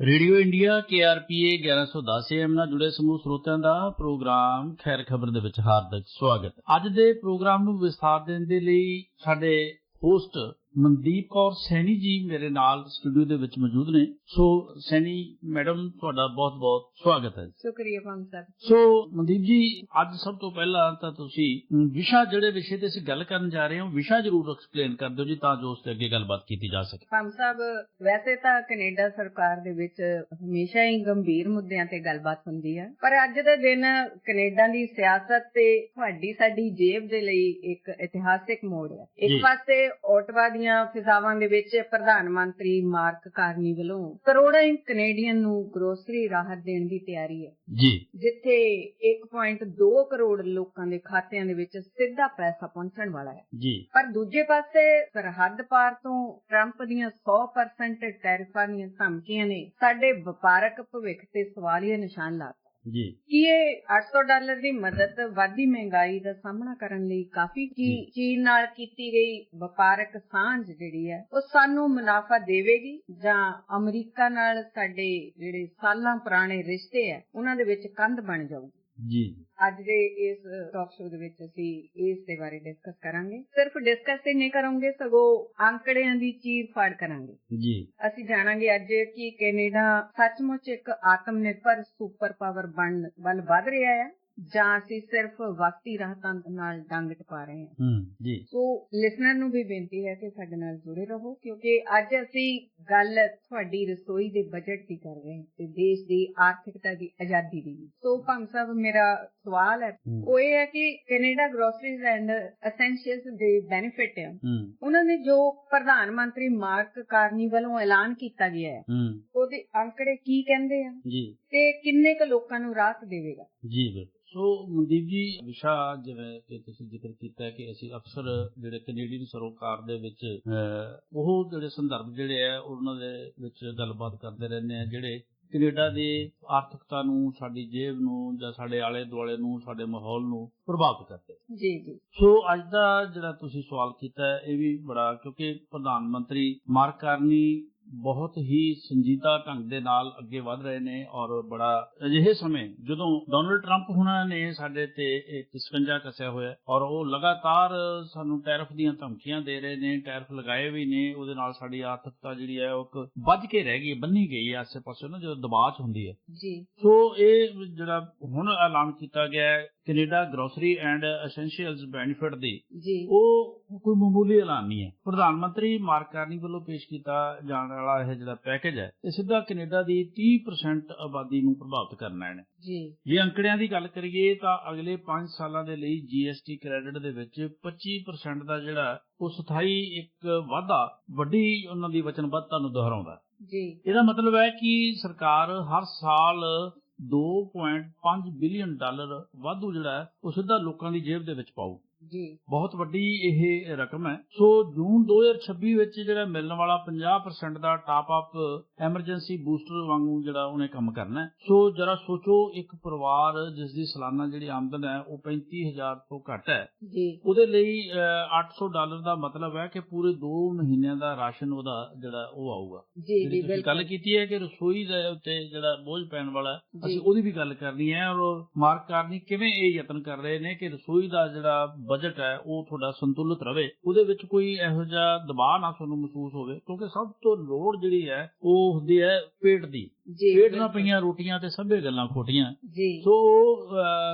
Radio India KRPA 1110 AM ਨਾਲ ਜੁੜੇ ਸਮੂਹ ਸਰੋਤਿਆਂ ਦਾ ਪ੍ਰੋਗਰਾਮ ਖੈਰ ਖਬਰ ਦੇ ਵਿੱਚ ਹਾਰਦਿਕ ਸਵਾਗਤ। ਅੱਜ ਦੇ ਪ੍ਰੋਗਰਾਮ ਨੂੰ ਵਿਸਥਾਰ ਦੇਣ ਦੇ ਲਈ ਸਾਡੇ ਹੋਸਟ ਮਨਦੀਪ ਕੌਰ ਸੈਣੀ ਜੀ ਮੇਰੇ ਨਾਲ ਸਟੂਡੀਓ ਦੇ ਵਿੱਚ ਮੌਜੂਦ ਨੇ। ਸੋ ਸੈਣੀ ਮੈਡਮ ਤੁਹਾਡਾ ਬਹੁਤ-ਬਹੁਤ ਸਵਾਗਤ ਹੈ। ਸ਼ੁਕਰੀਆ ਪੰਮ ਸਾਹਿਬ। ਸੋ ਮਨਦੀਪ ਜੀ ਅੱਜ ਸਭ ਤੋਂ ਪਹਿਲਾਂ ਤਾਂ ਤੁਸੀਂ ਵਿਸ਼ਾ ਜਿਹੜੇ ਵਿਸ਼ੇ ਤੇ ਅਸੀਂ ਗੱਲ ਕਰਨ ਜਾ ਰਹੇ ਹਾਂ ਵਿਸ਼ਾ ਜ਼ਰੂਰ ਐਕਸਪਲੇਨ ਕਰ ਦਿਓ ਜੀ ਤਾਂ ਜੋ ਉਸ ਤੇ ਅੱਗੇ ਗੱਲਬਾਤ ਕੀਤੀ ਜਾ ਸਕੇ। ਪੰਮ ਸਾਹਿਬ ਵੈਸੇ ਤਾਂ ਕੈਨੇਡਾ ਸਰਕਾਰ ਦੇ ਵਿੱਚ ਹਮੇਸ਼ਾ ਹੀ ਗੰਭੀਰ ਮੁੱਦਿਆਂ ਤੇ ਗੱਲਬਾਤ ਹੁੰਦੀ ਹੈ ਪਰ ਅੱਜ ਦੇ ਦਿਨ ਕੈਨੇਡਾ ਦੀ ਸਿਆਸਤ ਤੇ ਤੁਹਾਡੀ ਸਾਡੀ ਜੇਬ ਦੇ ਲਈ ਇੱਕ ਇਤਿਹਾਸਿਕ ਮੋੜ ਹੈ। ਇੱਕ ਪਾਸੇ ਓਟਵਾ ਦੀਆਂ ਫਿਜ਼ਾਵਾਂ ਦੇ ਵਿੱਚ ਪ੍ਰਧਾਨ ਮੰਤਰੀ ਮਾਰਕ ਕਾਰਨੀ ਵੱਲੋਂ ਕਰੋੜਾਂ ਕੈਨੇਡੀਅਨ ਨੂੰ ਗਰੋਸਰੀ ਰਾਹਤ ਦੇਣ ਦੀ ਤਿਆਰੀ ਹੈ। ਜੀ। ਜਿੱਥੇ 1.2 ਕਰੋੜ ਲੋਕਾਂ ਦੇ ਖਾਤਿਆਂ ਦੇ ਵਿੱਚ ਸਿੱਧਾ ਪੈਸਾ ਪਹੁੰਚਣ ਵਾਲਾ ਹੈ। ਜੀ। ਪਰ ਦੂਜੇ ਪਾਸੇ ਸਰਹੱਦ ਪਾਰ ਤੋਂ ਟਰੰਪ ਦੀਆਂ 100% ਟੈਰਿਫਾਂ ਦੀਆਂ ਧਮਕੀਆਂ ਨੇ ਸਾਡੇ ਵਪਾਰਕ ਭਵਿੱਖ ਤੇ ਸਵਾਲੀਆ ਨਿਸ਼ਾਨ ਲਾਤਾ ਜੀ ਕੀ ਇਹ 800 ਡਾਲਰ ਦੀ ਮਦਦ ਵਾਧੀ ਮਹਿੰਗਾਈ ਦਾ ਸਾਹਮਣਾ ਕਰਨ ਲਈ ਕਾਫੀ ਕੀ। ਚੀਨ ਨਾਲ ਕੀਤੀ ਗਈ ਵਪਾਰਕ ਸਾਂਝ ਜਿਹੜੀ ਹੈ ਉਹ ਸਾਨੂੰ ਮੁਨਾਫਾ ਦੇਵੇਗੀ ਜਾਂ ਅਮਰੀਕਾ ਨਾਲ ਸਾਡੇ ਜਿਹੜੇ ਸਾਲਾਂ ਪੁਰਾਣੇ ਰਿਸ਼ਤੇ ਆ ਉਹਨਾਂ ਦੇ ਵਿੱਚ ਕੰਧ ਬਣ ਜਾਊਗੀ ਜੀ। ਅੱਜ ਦੇ ਇਸ ਟਾਕ ਸ਼ੋਅ ਦੇ ਵਿੱਚ ਅਸੀਂ ਇਸ ਦੇ ਬਾਰੇ ਡਿਸਕਸ ਕਰਾਂਗੇ। ਸਿਰਫ ਡਿਸਕਸ ਹੀ ਨਹੀਂ ਕਰਾਂਗੇ ਸਗੋਂ ਅੰਕੜਿਆਂ ਦੀ ਚੀਰ ਫਾੜ ਕਰਾਂਗੇ। ਜੀ। ਅਸੀਂ ਜਾਣਾਂਗੇ ਅੱਜ ਕਿ ਕੈਨੇਡਾ ਸੱਚਮੁੱਚ ਇੱਕ ਆਤਮ ਨਿਰਭਰ ਸੁਪਰ ਪਾਵਰ ਬਣਨ ਵੱਲ ਵਧ ਰਿਹਾ ਹੈ। ਜਾਂ ਅਸੀਂ ਸਿਰਫ ਵਕਤੀ ਰਾਹਤਾਂ ਨਾਲ ਡੰਗ ਟਪਾ ਰਹੇ ਹਾਂ। ਹੂੰ ਜੀ। ਸੋ ਲਿਸਨਰ ਨੂੰ ਵੀ ਬੇਨਤੀ ਹੈ ਕਿ ਸਾਡੇ ਨਾਲ ਜੁੜੇ ਰਹੋ ਕਿਉਂਕਿ ਅੱਜ ਅਸੀਂ ਗੱਲ ਤੁਹਾਡੀ ਰਸੋਈ ਦੇ ਬਜਟ ਦੀ ਕਰ ਰਹੇ ਹਾਂ ਤੇ ਦੇਸ਼ ਦੀ ਆਰਥਿਕਤਾ ਦੀ ਆਜ਼ਾਦੀ ਦੀ। ਸੋ ਭੰਗ ਸਾਹਿਬ ਮੇਰਾ ਸਵਾਲ ਹੈ। ਉਹ ਇਹ ਹੈ ਕਿ ਕੈਨੇਡਾ ਗਰੋਸਰੀਜ਼ ਐਂਡ ਐਸੈਂਸ਼ੀਅਲਸ ਦੇ ਬੈਨੀਫਿਟ ਹੈ। ਉਹਨਾਂ ਨੇ ਜੋ ਪ੍ਰਧਾਨ ਮੰਤਰੀ ਮਾਰਕ ਕਾਰਨੀ ਵੱਲੋਂ ਐਲਾਨ ਕੀਤਾ ਗਿਆ ਹੂੰ। ਉਹਦੇ ਅੰਕੜੇ ਕੀ ਕਹਿੰਦੇ ਆ? ਜੀ। ਤੇ ਕਿੰਨੇ ਕੁ ਲੋਕਾਂ ਨੂੰ ਰਾਹਤ ਦੇਵੇਗਾ? ਜੀ ਬਿਲਕੁਲ। ਸੋ ਮਨਦੀਪ ਜੀ ਵਿਸ਼ਾ ਜਿਵੇਂ ਕਿ ਤੁਸੀਂ ਜ਼ਿਕਰ ਕੀਤਾ ਕਿ ਅਸੀਂ ਅਕਸਰ ਜਿਹੜੇ ਕੈਨੇਡੀਅਨ ਸਰੋਕਾਰ ਦੇ ਵਿੱਚ ਉਹ ਜਿਹੜੇ ਸੰਦਰਭ ਜਿਹੜੇ ਆ ਉਹਨਾਂ ਦੇ ਵਿੱਚ ਗੱਲਬਾਤ ਕਰਦੇ ਰਹਿੰਦੇ ਆ ਜਿਹੜੇ ਕੈਨੇਡਾ ਦੀ ਆਰਥਿਕਤਾ ਨੂੰ ਸਾਡੀ ਜੇਬ ਨੂੰ ਜਾਂ ਸਾਡੇ ਆਲੇ ਦੁਆਲੇ ਨੂੰ ਸਾਡੇ ਮਾਹੌਲ ਨੂੰ ਪ੍ਰਭਾਵਿਤ ਕਰਦੇ ਜੀ ਜੀ। ਸੋ ਅੱਜ ਦਾ ਜਿਹੜਾ ਤੁਸੀਂ ਸਵਾਲ ਕੀਤਾ ਇਹ ਵੀ ਬੜਾ ਕਿਉਂਕਿ ਪ੍ਰਧਾਨ ਮੰਤਰੀ ਮਾਰਕ ਕਾਰਨੀ ਬਹੁਤ ਹੀ ਸੰਜੀਦਾ ਢੰਗ ਦੇ ਨਾਲ ਅੱਗੇ ਵਧ ਰਹੇ ਨੇ ਔਰ ਬੜਾ ਅਜਿਹੇ ਸਮੇਂ ਜਦੋਂ ਡੋਨਲਡ ਟਰੰਪ ਹੁਣਾਂ ਨੇ ਸਾਡੇ ਤੇ ਇੱਕ ਸਕੰਜਾ ਕੱਸਿਆ ਹੋਇਆ ਔਰ ਉਹ ਲਗਾਤਾਰ ਸਾਨੂੰ ਟੈਰਿਫ ਦੀਆਂ ਧਮਕੀਆਂ ਦੇ ਰਹੇ ਨੇ ਟੈਰਿਫ ਲਗਾਏ ਵੀ ਨੇ ਉਹਦੇ ਨਾਲ ਸਾਡੀ ਆਰਥਿਕਤਾ ਜਿਹੜੀ ਹੈ ਉਹ ਵੱਜ ਕੇ ਰਹਿ ਗਈ ਬੰਨੀ ਗਈ ਹੈ ਆਸੇ ਪਾਸੇ ਨਾ ਜਦੋਂ ਦਬਾਅ ਚ ਹੁੰਦੀ ਹੈ। ਜੀ। ਸੋ ਇਹ ਜਿਹੜਾ ਹੁਣ ਐਲਾਨ ਕੀਤਾ ਗਿਆ ਹੈ Canada grocery and essentials benefit ਦੀ ਜੀ। ਉਹ ਕੋਈ ਮਾਮੂਲੀ ਐਲਾਨ ਨਹੀਂ ਹੈ। ਪ੍ਰਧਾਨ ਮੰਤਰੀ ਮਾਰਕ ਕਾਰਨੀ ਵੱਲੋਂ ਪੇਸ਼ ਕੀਤਾ ਜਾਣ ਵਾਲਾ ਇਹ ਜਿਹੜਾ ਪੈਕੇਜ ਹੈ ਇਹ ਸਿੱਧਾ ਕੈਨੇਡਾ ਦੀ 30% ਆਬਾਦੀ ਨੂੰ ਪ੍ਰਭਾਵਿਤ ਕਰਨਾ ਹੈ ਜੀ। ਜੇ ਅੰਕੜਿਆਂ ਦੀ ਗੱਲ ਕਰੀਏ ਤਾਂ ਅਗਲੇ 5 ਸਾਲਾਂ ਦੇ ਲਈ GST ਕ੍ਰੈਡਿਟ ਦੇ ਵਿੱਚ 25% ਦਾ ਜਿਹੜਾ ਉਹ ਸਥਾਈ ਇੱਕ ਵਾਧਾ ਵੱਡੀ ਉਹਨਾਂ ਦੀ ਵਚਨਬੱਧਤਾ ਨੂੰ ਦੁਹਰਾਉਂਦਾ। ਜੀ। ਇਹਦਾ ਮਤਲਬ ਹੈ ਕਿ ਸਰਕਾਰ ਹਰ ਸਾਲ 2.5 ਬਿਲੀਅਨ ਡਾਲਰ ਵਾਧੂ ਜਿਹੜਾ ਹੈ ਉਹ ਸਿੱਧਾ ਲੋਕਾਂ ਦੀ ਜੇਬ ਦੇ ਵਿੱਚ ਪਾਊ। ਜੀ। ਬਹੁਤ ਵੱਡੀ ਇਹ ਰਕਮ ਹੈ। ਸੋ ਜੂਨ 2026 ਵਿੱਚ ਜਿਹੜਾ ਮਿਲਣ ਵਾਲਾ 50% ਦਾ ਟਾਪ ਅਪ ਐਮਰਜੈਂਸੀ ਬੂਸਟਰ ਵਾਂਗੂ ਜਿਹੜਾ ਉਹਨੇ ਕੰਮ ਕਰਨਾ ਹੈ। ਸੋ ਜਰਾ ਸੋਚੋ ਇੱਕ ਪਰਿਵਾਰ ਜਿਸ ਦੀ ਸਾਲਾਨਾ ਜਿਹੜੀ ਆਮਦਨ ਹੈ ਉਹ 35000 ਤੋਂ ਘੱਟ ਹੈ। ਜੀ। ਉਹਦੇ ਲਈ ਅਹ, 800 ਡਾਲਰ ਦਾ ਮਤਲਬ ਹੈ ਕਿ ਪੂਰੇ 2 ਮਹੀਨਿਆਂ ਦਾ ਰਾਸ਼ਨ ਉਹਦਾ ਜਿਹੜਾ ਉਹ ਆਊਗਾ। ਜੀ ਜੀ ਤੁਸੀਂ ਗੱਲ ਬਿਲਕੁਲ ਕੀਤੀ ਹੈ ਕਿ ਰਸੋਈ ਦੇ ਉੱਤੇ ਜਿਹੜਾ ਬੋਝ ਪੈਣ ਵਾਲਾ। ਅਸੀਂ ਉਹਦੀ ਵੀ ਗੱਲ ਕਰਨੀ ਹੈ ਔਰ ਮਾਰਕ ਕਰਨੀ ਕਿਵੇਂ ਇਹ ਯਤਨ ਕਰ ਰਹੇ ਨੇ ਕਿ ਰਸੋਈ ਦਾ ਜਿਹੜਾ ਬਜਟ ਹੈ ਉਹ ਤੁਹਾਡਾ ਸੰਤੁਲਿਤ ਰਵੇ ਉਹਦੇ ਵਿੱਚ ਕੋਈ ਇਹੋ ਜਿਹਾ ਦਬਾਅ ਨਾ ਤੁਹਾਨੂੰ ਮਹਿਸੂਸ ਹੋਵੇ ਕਿਉਂਕਿ ਸਭ ਤੋਂ ਲੋੜ ਜਿਹੜੀ ਹੈ ਉਹ ਹੁੰਦੀ ਹੈ ਪੇਟ ਦੀ। ਪੇਟ ਨਾਲ। ਪਈਆਂ ਰੋਟੀਆਂ ਤੇ ਸਭੇ ਗੱਲਾਂ ਖੋਟੀਆਂ। ਸੋ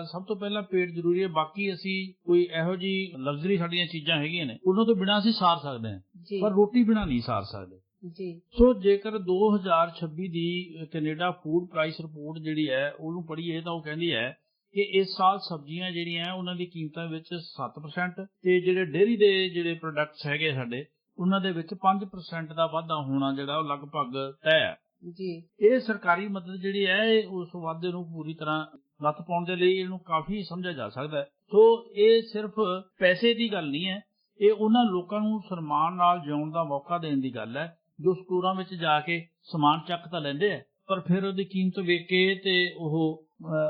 ਸਭ ਤੋਂ ਪਹਿਲਾਂ ਪੇਟ ਜ਼ਰੂਰੀ ਹੈ ਬਾਕੀ ਅਸੀਂ ਕੋਈ ਇਹੋ ਜੀ ਲਗਜ਼ਰੀ ਸਾਡੀਆਂ ਚੀਜ਼ਾਂ ਹੈਗੀਆਂ ਨੇ ਉਹਨਾਂ ਤੋਂ ਬਿਨਾਂ ਅਸੀਂ ਸਾਰ ਸਕਦੇ ਹਾਂ। ਪਰ ਰੋਟੀ ਬਿਨਾਂ ਨਹੀਂ ਸਾਰ ਸਕਦੇ। ਜੀ। ਸੋ ਜੇਕਰ 2026 ਦੀ ਕੈਨੇਡਾ ਫੂਡ ਪ੍ਰਾਈਸ ਰਿਪੋਰਟ ਜਿਹੜੀ ਹੈ ਉਹਨੂੰ ਪੜ੍ਹੀਏ ਤਾਂ ਉਹ ਕਹਿੰਦੀ ਹੈ ਕਿ ਇਸ ਸਾਲ ਸਬਜ਼ੀਆਂ ਜਿਹੜੀਆਂ ਉਹਨਾਂ ਦੀ ਕੀਮਤਾਂ ਵਿੱਚ 7% ਤੇ ਜਿਹੜੇ ਡੇਅਰੀ ਦੇ ਜਿਹੜੇ ਪ੍ਰੋਡਕਟਸ ਹੈਗੇ ਸਾਡੇ ਉਹਨਾਂ ਦੇ ਵਿੱਚ 5% ਦਾ ਵਾਧਾ ਹੋਣਾ ਜਿਹੜਾ ਉਹ ਲਗਭਗ ਤੈਅ ਹੈ। ਜੀ। ਇਹ ਸਰਕਾਰੀ ਮਦਦ ਜਿਹੜੀ ਹੈ ਉਸ ਵਾਧੇ ਨੂੰ ਪੂਰੀ ਤਰ੍ਹਾਂ ਲੱਤ ਪਾਉਣ ਦੇ ਲਈ ਇਹਨੂੰ ਕਾਫੀ ਸਮਝਿਆ ਜਾ ਸਕਦਾ ਹੈ। ਸੋ ਇਹ ਸਿਰਫ ਪੈਸੇ ਦੀ ਗੱਲ ਨਹੀਂ ਹੈ ਇਹ ਉਹਨਾਂ ਲੋਕਾਂ ਨੂੰ ਸਨਮਾਨ ਨਾਲ ਜਿਉਣ ਦਾ ਮੌਕਾ ਦੇਣ ਦੀ ਗੱਲ ਹੈ ਜੋ ਸਟੋਰਾਂ ਵਿੱਚ ਜਾ ਕੇ ਸਮਾਨ ਚੱਕ ਤਾਂ ਲੈਂਦੇ ਆ ਪਰ ਫਿਰ ਉਹਦੀ ਕੀਮਤ ਵੇਖ ਕੇ ਤੇ ਉਹ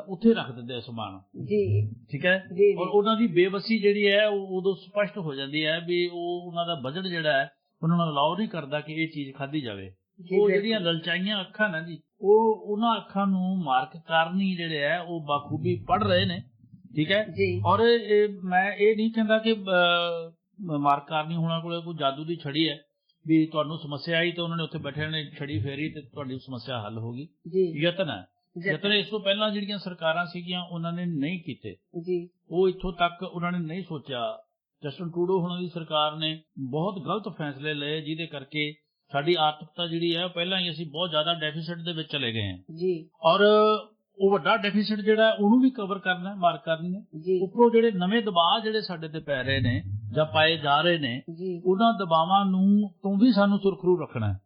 ਉੱਥੇ ਰੱਖ ਦਿੰਦੇ ਆ ਸਮਾਨ। ਜੀ। ਠੀਕ ਹੈ? ਔਰ ਉਹਨਾਂ ਦੀ ਬੇਬਸੀ ਜਿਹੜੀ ਹੈ ਉਹ ਉਦੋਂ ਸਪਸ਼ਟ ਹੋ ਜਾਂਦੀ ਹੈ ਵੀ ਉਹ ਉਹਨਾਂ ਦਾ ਬਜਟ ਜਿਹੜਾ ਹੈ ਉਹਨਾਂ ਨੂੰ ਅਲਾਉ ਨਹੀਂ ਕਰਦਾ ਕਿ ਇਹ ਚੀਜ਼ ਖਾਧੀ ਜਾਵੇ। ਉਹ। ਜਿਹੜੀਆਂ ਲਲਚਾਈਆਂ ਅੱਖਾਂ ਨੇ ਜੀ ਉਹ ਉਹਨਾਂ ਅੱਖਾਂ ਨੂੰ ਮਾਰਕ ਕਰਨੀ ਜਿਹੜੇ ਆ ਉਹ ਬਾਖੂਬੀ ਪੜ ਰਹੇ ਨੇ। ਠੀਕ ਹੈ? ਔਰ ਮੈਂ ਇਹ ਨਹੀਂ ਕਹਿੰਦਾ ਕਿ ਮਾਰਕ ਕਰਨੀ ਹੋਣਾ ਕੋਲੇ ਕੋਈ ਜਾਦੂ ਦੀ ਛੜੀ ਹੈ ਵੀ ਤੁਹਾਨੂੰ ਸਮੱਸਿਆ ਆਈ ਤੇ ਉਹਨਾਂ ਨੇ ਉੱਥੇ ਬੈਠੇ ਨੇ ਛੜੀ ਫੇਰੀ ਤੇ ਤੁਹਾਡੀ ਸਮੱਸਿਆ ਹੱਲ ਹੋ ਗਈ। ਯਤਨ ਹੈ। ਜਤਨ- ਇਸ ਤੋਂ ਪਹਿਲਾਂ ਜਿਹੜੀਆਂ ਸਰਕਾਰਾਂ ਸੀਗੀਆਂ ਉਹਨਾਂ ਨੇ ਨਹੀਂ ਕੀਤੇ। ਜੀ। ਉਹ ਇੱਥੋਂ ਤੱਕ ਉਹਨਾਂ ਨੇ ਨਹੀਂ ਸੋਚਿਆ। ਜਸਟਨ ਟਰੂਡੋ ਹੁਣਾਂ ਦੀ ਸਰਕਾਰ ਨੇ ਬਹੁਤ ਗਲਤ ਫੈਸਲੇ ਲਏ ਜਿਹਦੇ ਕਰਕੇ ਸਾਡੀ ਆਰਥਿਕਤਾ ਜਿਹੜੀ ਹੈ ਪਹਿਲਾਂ ਹੀ ਅਸੀਂ ਬਹੁਤ ਜ਼ਿਆਦਾ ਡੈਫਿਸਿਟ ਦੇ ਵਿੱਚ ਚਲੇ ਗਏ ਹਾਂ। ਜੀ। ਔਰ ਉਹ ਵੱਡਾ ਡੈਫਿਸਿਟ ਜਿਹੜਾ ਉਹਨੂੰ ਵੀ ਕਵਰ ਕਰਨਾ ਮਾਰਕ ਕਰਨੀ ਹੈ। ਉੱਪਰੋਂ ਜਿਹੜੇ ਨਵੇਂ ਦਬਾਅ ਜਿਹੜੇ ਸਾਡੇ ਤੇ ਪੈ ਰਹੇ ਨੇ ਜਾਂ ਪਾਏ ਜਾ ਰਹੇ ਨੇ ਉਹਨਾਂ ਦਬਾਵਾਂ ਨੂੰ ਤੋਂ ਵੀ ਸਾਨੂੰ ਸੁਰਖਰੂ ਰੱਖਣਾ ਹੈ।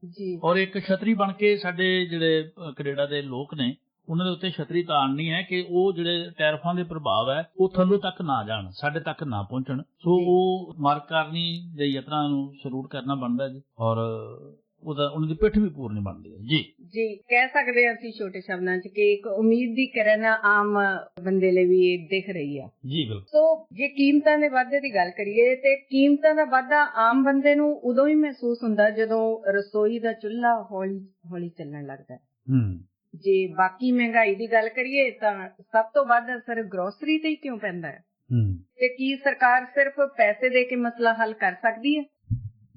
ਔਰ ਇੱਕ ਛਤਰੀ ਬਣ ਕੇ ਸਾਡੇ ਜਿਹੜੇ ਕੈਨੇਡਾ ਦੇ ਲੋਕ ਨੇ ਉਹਨਾਂ ਦੇ ਉੱਤੇ ਛਤਰੀ ਤਾਣਨੀ ਹੈ ਕਿ ਉਹ ਜਿਹੜੇ ਟੈਰਫਾਂ ਦੇ ਪ੍ਰਭਾਵ ਹੈ ਉਹ ਥੱਲੋਂ ਤੱਕ ਨਾ ਜਾਣ ਸਾਡੇ ਤੱਕ ਨਾ ਪਹੁੰਚਣ। ਸੋ। ਉਹ ਮਾਰਕ ਕਰਨੀ ਦੇ ਯਤਨਾਂ ਨੂੰ ਸ਼ੁਰੂ ਕਰਨਾ ਬਣਦਾ ਜੀ ਔਰ ਉਹਦਾ ਉਹਨਾਂ ਦੀ ਪਿੱਠ ਵੀ ਪੂਰਨੀ ਬਣਦੀ ਹੈ। ਜੀ। ਜੀ ਕਹਿ ਸਕਦੇ ਹਾਂ ਅਸੀਂ ਛੋਟੇ ਸ਼ਬਦਾਂ 'ਚ ਕਿ ਇੱਕ ਉਮੀਦ ਦੀ ਕਿਰਨ ਆਮ ਬੰਦੇ ਲਈ ਵੀ ਇਹ ਦਿਖ ਰਹੀ ਆ। ਜੀ ਬਿਲਕੁਲ। ਸੋ ਜੇ ਕੀਮਤਾਂ ਦੇ ਵਾਧੇ ਦੀ ਗੱਲ ਕਰੀਏ ਤੇ ਕੀਮਤਾਂ ਦਾ ਵਾਧਾ ਆਮ ਬੰਦੇ ਨੂੰ ਉਦੋਂ ਹੀ ਮਹਿਸੂਸ ਹੁੰਦਾ ਜਦੋਂ ਰਸੋਈ ਦਾ ਚੁੱਲ੍ਹਾ ਹੌਲੀ ਹੌਲੀ ਚੱਲਣ ਲੱਗਦਾ ਹੈ। ਜੇ ਬਾਕੀ ਮਹਿੰਗਾਈ ਦੀ ਗੱਲ ਕਰੀਏ ਤਾਂ ਸਭ ਤੋਂ ਵੱਧ ਅਸਰ ਗਰੋਸਰੀ ਤੇ ਹੀ ਕਿਉਂ ਪੈਂਦਾ ਹੈ? ਹੂੰ। ਤੇ ਕੀ ਸਰਕਾਰ ਸਿਰਫ ਪੈਸੇ ਦੇ ਕੇ ਮਸਲਾ ਹੱਲ ਕਰ ਸਕਦੀ ਹੈ?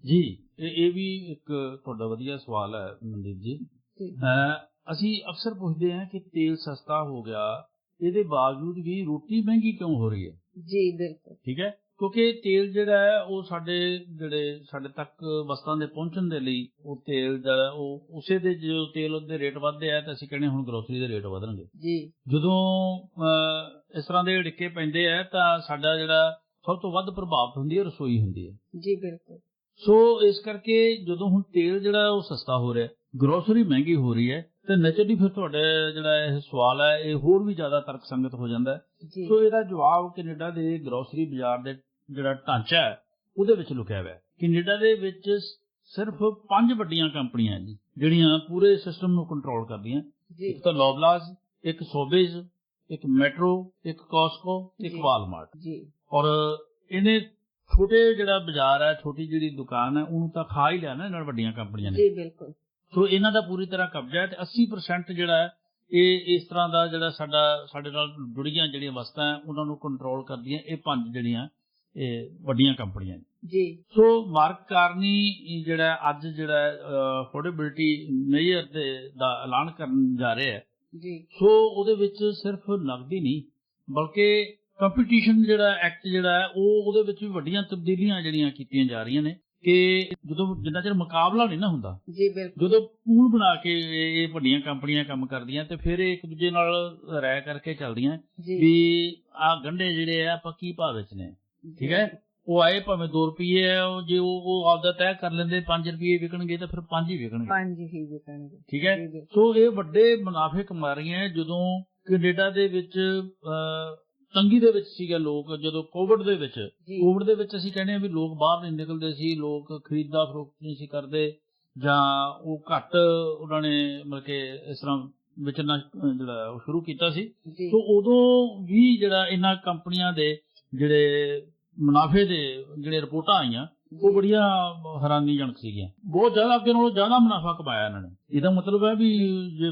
ਜੀ ਇਹ ਇਹ ਵੀ ਇੱਕ ਤੁਹਾਡਾ ਵਧੀਆ ਸਵਾਲ ਹੈ ਮਨਦੀਪ ਜੀ। ਅਸੀਂ ਅਕਸਰ ਪੁੱਛਦੇ ਹਾਂ ਕਿ ਤੇਲ ਸਸਤਾ ਹੋ ਗਿਆ ਇਹਦੇ ਬਾਵਜੂਦ ਵੀ ਰੋਟੀ ਮਹਿੰਗੀ ਕਿਉਂ ਹੋ ਰਹੀ ਹੈ? ਜੀ ਬਿਲਕੁਲ। ਠੀਕ ਹੈ? ਕਿਉਂਕਿ ਤੇਲ ਜਿਹੜਾ ਹੈ ਉਹ ਸਾਡੇ ਜਿਹੜੇ ਸਾਡੇ ਤੱਕ ਵਸਤਾਂ ਦੇ ਪਹੁੰਚਣ ਦੇ ਲਈ ਉਹ ਤੇਲ ਜਿਹੜਾ ਉਹ ਉਸੇ ਦੇ ਜੋ ਤੇਲ ਦੇ ਰੇਟ ਵਧਦੇ ਆ ਤਾਂ ਅਸੀਂ ਕਹਿੰਦੇ ਹੁਣ ਗਰੋਸਰੀ ਦੇ ਰੇਟ ਵਧਣਗੇ। ਜੀ। ਜਦੋਂ ਇਸ ਤਰ੍ਹਾਂ ਦੇ ਢਿੱਕੇ ਪੈਂਦੇ ਆ ਤਾਂ ਸਾਡਾ ਜਿਹੜਾ ਸਭ ਤੋਂ ਵੱਧ ਪ੍ਰਭਾਵਿਤ ਹੁੰਦੀ ਹੈ ਰਸੋਈ ਹੁੰਦੀ ਹੈ। ਜੀ ਬਿਲਕੁਲ। ਸੋ ਇਸ ਕਰਕੇ ਜਦੋਂ ਹੁਣ ਤੇਲ ਜਿਹੜਾ ਉਹ ਸਸਤਾ ਹੋ ਰਿਹਾ ਗਰੋਸਰੀ ਮਹਿੰਗੀ ਹੋ ਰਹੀ ਹੈ ਤੇ ਨੇਚਰਲੀ ਫਿਰ ਤੁਹਾਡਾ ਜਿਹੜਾ ਇਹ ਸਵਾਲ ਹੈ ਇਹ ਹੋਰ ਵੀ ਜ਼ਿਆਦਾ ਤਰਕਸੰਗਤ ਹੋ ਜਾਂਦਾ ਸੋ ਇਹਦਾ ਜਵਾਬ ਕੈਨੇਡਾ ਦੇ ਗਰੋਸਰੀ ਬਾਜ਼ਾਰ ਦੇ ਜਿਹੜਾ ਢਾਂਚਾ ਹੈ ਉਹਦੇ ਵਿੱਚ ਲੁਕਿਆ ਹੋਇਆ ਹੈ ਕੈਨੇਡਾ ਦੇ ਵਿੱਚ ਸਿਰਫ ਪੰਜ ਵੱਡੀਆਂ ਕੰਪਨੀਆਂ ਜੀ ਜਿਹੜੀਆਂ ਪੂਰੇ ਸਿਸਟਮ ਨੂੰ ਕੰਟਰੋਲ ਕਰਦੀਆਂ। ਇੱਕ ਤਾਂ ਲੋਬਲਾਸ ਇੱਕ ਸੋਬੇਜ ਇੱਕ ਮੈਟਰੋ ਇੱਕ ਕਾਸਕੋ ਇੱਕ। ਵਾਲਮਾਰਟ ਜੀ। ਔਰ ਇਹਨੇ ਛੋਟੇ ਜਿਹੜਾ ਬਾਜ਼ਾਰ ਹੈ ਛੋਟੀ ਜਿਹੜੀ ਦੁਕਾਨ ਹੈ ਉਹਨੂੰ ਤਾਂ ਖਾ ਹੀ ਲਿਆ ਨਾ ਇਹਨਾਂ ਵੱਡੀਆਂ ਕੰਪਨੀਆਂ ਨੇ। ਜੀ ਬਿਲਕੁਲ। ਸੋ ਇਹਨਾਂ ਦਾ ਪੂਰੀ ਤਰ੍ਹਾਂ ਕਬਜ਼ਾ ਹੈ ਤੇ 80% ਜਿਹੜਾ ਹੈ ਇਹ ਇਸ ਤਰ੍ਹਾਂ ਦਾ ਜਿਹੜਾ ਸਾਡਾ ਸਾਡੇ ਨਾਲ ਜੁੜੀਆਂ ਜਿਹੜੀਆਂ ਵਸਤਾਂ ਹੈ ਉਹਨਾਂ ਨੂੰ ਕੰਟਰੋਲ ਕਰਦੀਆਂ ਇਹ ਪੰਜ ਜਿਹੜੀਆਂ। ਵੱਡੀਆਂ ਕੰਪਨੀਆਂ ਜੀ। ਸੋ ਮਾਰਕ ਕਾਰਨੀ ਜਿਹੜਾ ਅੱਜ ਜਿਹੜਾ ਅਫੋਰਡੇਬਿਲਟੀ ਮੇਜਰ ਦੇ ਦਾ ਐਲਾਨ ਕਰਨ ਜਾ ਰਿਹਾ ਹੈ। ਜੀ। ਸੋ ਉਹਦੇ ਵਿੱਚ ਸਿਰਫ ਨਗਦੀ ਨਹੀਂ ਬਲਕਿ ਕੰਪੀਟੀਸ਼ਨ ਜਿਹੜਾ ਐਕਟ ਜਿਹੜਾ ਹੈ ਉਹ ਉਹਦੇ ਵਿੱਚ ਵੀ ਵੱਡੀਆਂ ਤਬਦੀਲੀਆਂ ਜਿਹੜੀਆਂ ਕੀਤੀਆਂ ਜਾ ਰਹੀਆਂ ਨੇ ਕਿ ਜਦੋਂ ਜਿੰਨਾ ਚਿਰ ਮੁਕਾਬਲਾ ਨਹੀਂ ਨਾ ਹੁੰਦਾ ਜੀ ਬਿਲਕੁਲ। ਜਦੋਂ ਪੂਲ ਬਣਾ ਕੇ ਇਹ ਵੱਡੀਆਂ ਕੰਪਨੀਆਂ ਕੰਮ ਕਰਦੀਆਂ ਤੇ ਫਿਰ ਇਹ ਇੱਕ ਦੂਜੇ ਨਾਲ ਰਾਇ ਕਰਕੇ ਚੱਲਦੀਆਂ ਵੀ ਆਹ ਗੰਢੇ ਜਿਹੜੇ ਆ ਆਪਾਂ ਕੀ ਭਾਅ ਵਿੱਚ ਨੇ ਠੀਕ ਹੈ? ਉਹ ਆਏ ਭਾਵੇਂ 2 ਰੁਪਏ ਉਹ ਜੇ ਉਹ ਉਹ ਆਪਦਾ ਤੈਅ ਕਰ ਲੈਂਦੇ 5 ਰੁਪਏ ਵਿਕਣਗੇ ਤਾਂ ਫਿਰ 5 ਹੀ ਵਿਕਣਗੇ। ਪੰਜ ਹੀ ਵਿਕਣਗੇ। ਠੀਕ ਹੈ। ਸੋ ਇਹ ਵੱਡੇ ਮੁਨਾਫੇ ਕਮਾ ਰਹੀਆਂ ਜਦੋਂ ਕੈਨੇਡਾ ਦੇ ਵਿੱਚ ਤੰਗੀ ਦੇ ਵਿੱਚ ਸੀਗੇ ਲੋਕ ਜਦੋਂ ਕੋਵਿਡ ਦੇ ਵਿੱਚ। ਕੋਵਿਡ ਦੇ ਵਿੱਚ ਅਸੀਂ ਕਹਿੰਦੇ ਆ ਵੀ ਲੋਕ ਬਾਹਰ ਨਹੀਂ ਨਿਕਲਦੇ ਸੀ ਲੋਕ ਖਰੀਦਾ ਫਰੋਖਤ ਨਹੀਂ ਸੀ ਕਰਦੇ ਜਾਂ ਉਹ ਘੱਟ ਉਹਨਾਂ ਨੇ ਮਤਲਬ ਕਿ ਇਸ ਤਰ੍ਹਾਂ ਵਿਚਰਨਾ ਜਿਹੜਾ ਉਹ ਸ਼ੁਰੂ ਕੀਤਾ ਸੀ। ਸੋ ਉਦੋਂ ਵੀ ਜਿਹੜਾ ਇਹਨਾਂ ਕੰਪਨੀਆਂ ਦੇ ਜਿਹੜੇ ਮੁਨਾਫੇ ਦੇ ਜਿਹੜੇ ਰਿਪੋਰਟਾਂ ਆਈਆਂ ਉਹ ਬੜੀਆਂ ਹੈਰਾਨੀਜਨਕ ਸੀਗੀਆਂ। ਬਹੁਤ ਜ਼ਿਆਦਾ ਅੱਗੇ ਨਾਲੋਂ ਜ਼ਿਆਦਾ ਮੁਨਾਫਾ ਕਮਾਇਆ ਇਹਨਾਂ ਨੇ। ਇਹਦਾ ਮਤਲਬ ਹੈ ਵੀ ਜੇ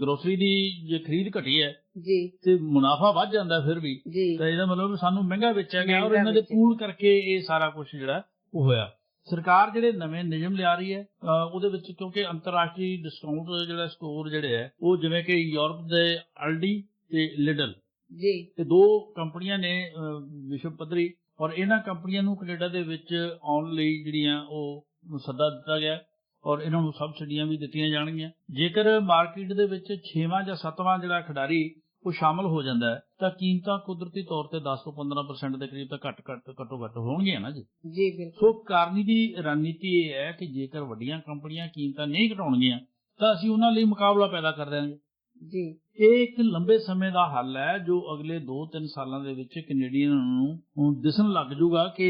ਗਰੋਸਰੀ ਦੀ ਜੇ ਖਰੀਦ ਘਟੀ ਹੈ ਜੀ। ਤੇ ਮੁਨਾਫਾ ਵੱਧ ਜਾਂਦਾ ਫਿਰ ਵੀ ਤਾਂ ਇਹਦਾ ਮਤਲਬ ਸਾਨੂੰ ਮਹਿੰਗਾ ਵੇਚਿਆ ਗਿਆ ਔਰ ਇਹਨਾਂ ਦੇ। ਪੂਲ ਕਰਕੇ ਇਹ ਸਾਰਾ ਕੁਝ ਜਿਹੜਾ ਉਹ ਹੋਇਆ। ਸਰਕਾਰ ਜਿਹੜੇ ਨਵੇਂ ਨਿਯਮ ਲਿਆ ਰਹੀ ਹੈ ਉਹਦੇ ਵਿੱਚ ਕਿਉਂਕਿ ਅੰਤਰਰਾਸ਼ਟਰੀ ਡਿਸਕਾਊਂਟ ਜਿਹੜਾ ਸਟੋਰ ਜਿਹੜੇ ਹੈ ਉਹ ਜਿਵੇਂ ਕਿ ਯੂਰਪ ਦੇ ਅਲਡੀ ਤੇ ਲਿਡਲ ਜੀ। ਤੇ ਦੋ ਕੰਪਨੀਆਂ ਨੇ ਵਿਸ਼ਵ ਪੱਧਰੀ ਔਰ ਇਹਨਾਂ ਕੰਪਨੀਆਂ ਨੂੰ ਕੈਨੇਡਾ ਦੇ ਵਿੱਚ ਆਉਣ ਲਈ ਜਿਹੜੀਆਂ ਉਹ ਸੱਦਾ ਦਿੱਤਾ ਗਿਆ ਔਰ ਇਹਨਾਂ ਨੂੰ ਸਬਸਿਡੀਆਂ ਵੀ ਦਿੱਤੀਆਂ ਜਾਣਗੀਆਂ। ਜੇਕਰ ਮਾਰਕੀਟ ਦੇ ਵਿੱਚ 6ਵਾਂ ਜਾਂ 7ਵਾਂ ਜਿਹੜਾ ਖਿਡਾਰੀ ਉਹ ਸ਼ਾਮਲ ਹੋ ਜਾਂਦਾ ਹੈ ਤਾਂ ਕੀਮਤਾਂ ਕੁਦਰਤੀ ਤੌਰ ਤੇ 10 ਤੋਂ 15% ਦੇ ਕਰੀਬ ਤਾਂ ਘੱਟ ਘੱਟ ਘੱਟੋ ਘੱਟ ਹੋਣਗੀਆਂ ਨਾ ਜੀ। ਜੀ ਬਿਲਕੁਲ। ਸੋ ਕਾਰਨੀ ਦੀ ਰਣਨੀਤੀ ਇਹ ਹੈ ਕਿ ਜੇਕਰ ਵੱਡੀਆਂ ਕੰਪਨੀਆਂ ਕੀਮਤਾਂ ਨਹੀਂ ਘਟਾਉਣਗੀਆਂ ਤਾਂ ਅਸੀਂ ਉਹਨਾਂ ਲਈ ਮੁਕਾਬਲਾ ਪੈਦਾ ਕਰ ਦਿਆਂਗੇ। ਜੀ। ਇਹ ਇੱਕ ਲੰਬੇ ਸਮੇਂ ਦਾ ਹੱਲ ਹੈ ਜੋ ਅਗਲੇ 2-3 ਸਾਲਾਂ ਦੇ ਵਿੱਚ ਕੈਨੇਡੀਅਨ ਨੂੰ ਹੁਣ ਦਿਸਣ ਲੱਗ ਜਾਊਗਾ ਕਿ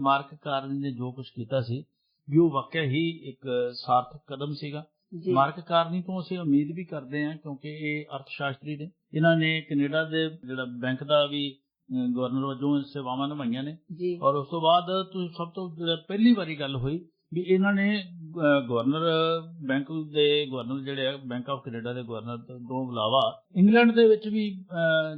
ਮਾਰਕ ਕਾਰਨ ਨੇ ਜੋ ਕੁਝ ਕੀਤਾ ਸੀ ਵੀ ਉਹ ਵਾਕਿਆ ਹੀ ਇੱਕ ਸਾਰਥਕ ਕਦਮ ਸੀਗਾ। ਮਾਰਕ ਕਾਰਨੀ ਤੋਂ ਅਸੀਂ ਉਮੀਦ ਵੀ ਕਰਦੇ ਹਾਂ ਕਿਉਂਕਿ ਇਹ ਅਰਥ ਸ਼ਾਸਤਰੀ ਨੇ। ਇਹਨਾਂ ਨੇ ਕੈਨੇਡਾ ਦੇ ਜਿਹੜਾ ਬੈਂਕ ਦਾ ਵੀ ਗਵਰਨਰ ਵਜੋਂ ਸੇਵਾਵਾਂ ਨਿਭਾਈਆਂ ਨੇ। ਔਰ ਉਸ ਤੋਂ ਬਾਅਦ ਸਭ ਤੋਂ ਪਹਿਲੀ ਵਾਰੀ ਗੱਲ ਹੋਈ ਵੀ ਇਹਨਾਂ ਨੇ ਗਵਰਨਰ ਬੈਂਕ ਦੇ ਗਵਰਨਰ ਜਿਹੜੇ ਆ ਬੈਂਕ ਆਫ ਕੈਨੇਡਾ ਦੇ ਗਵਰਨਰ ਤੋਂ ਇਲਾਵਾ ਇੰਗਲੈਂਡ ਦੇ ਵਿੱਚ ਵੀ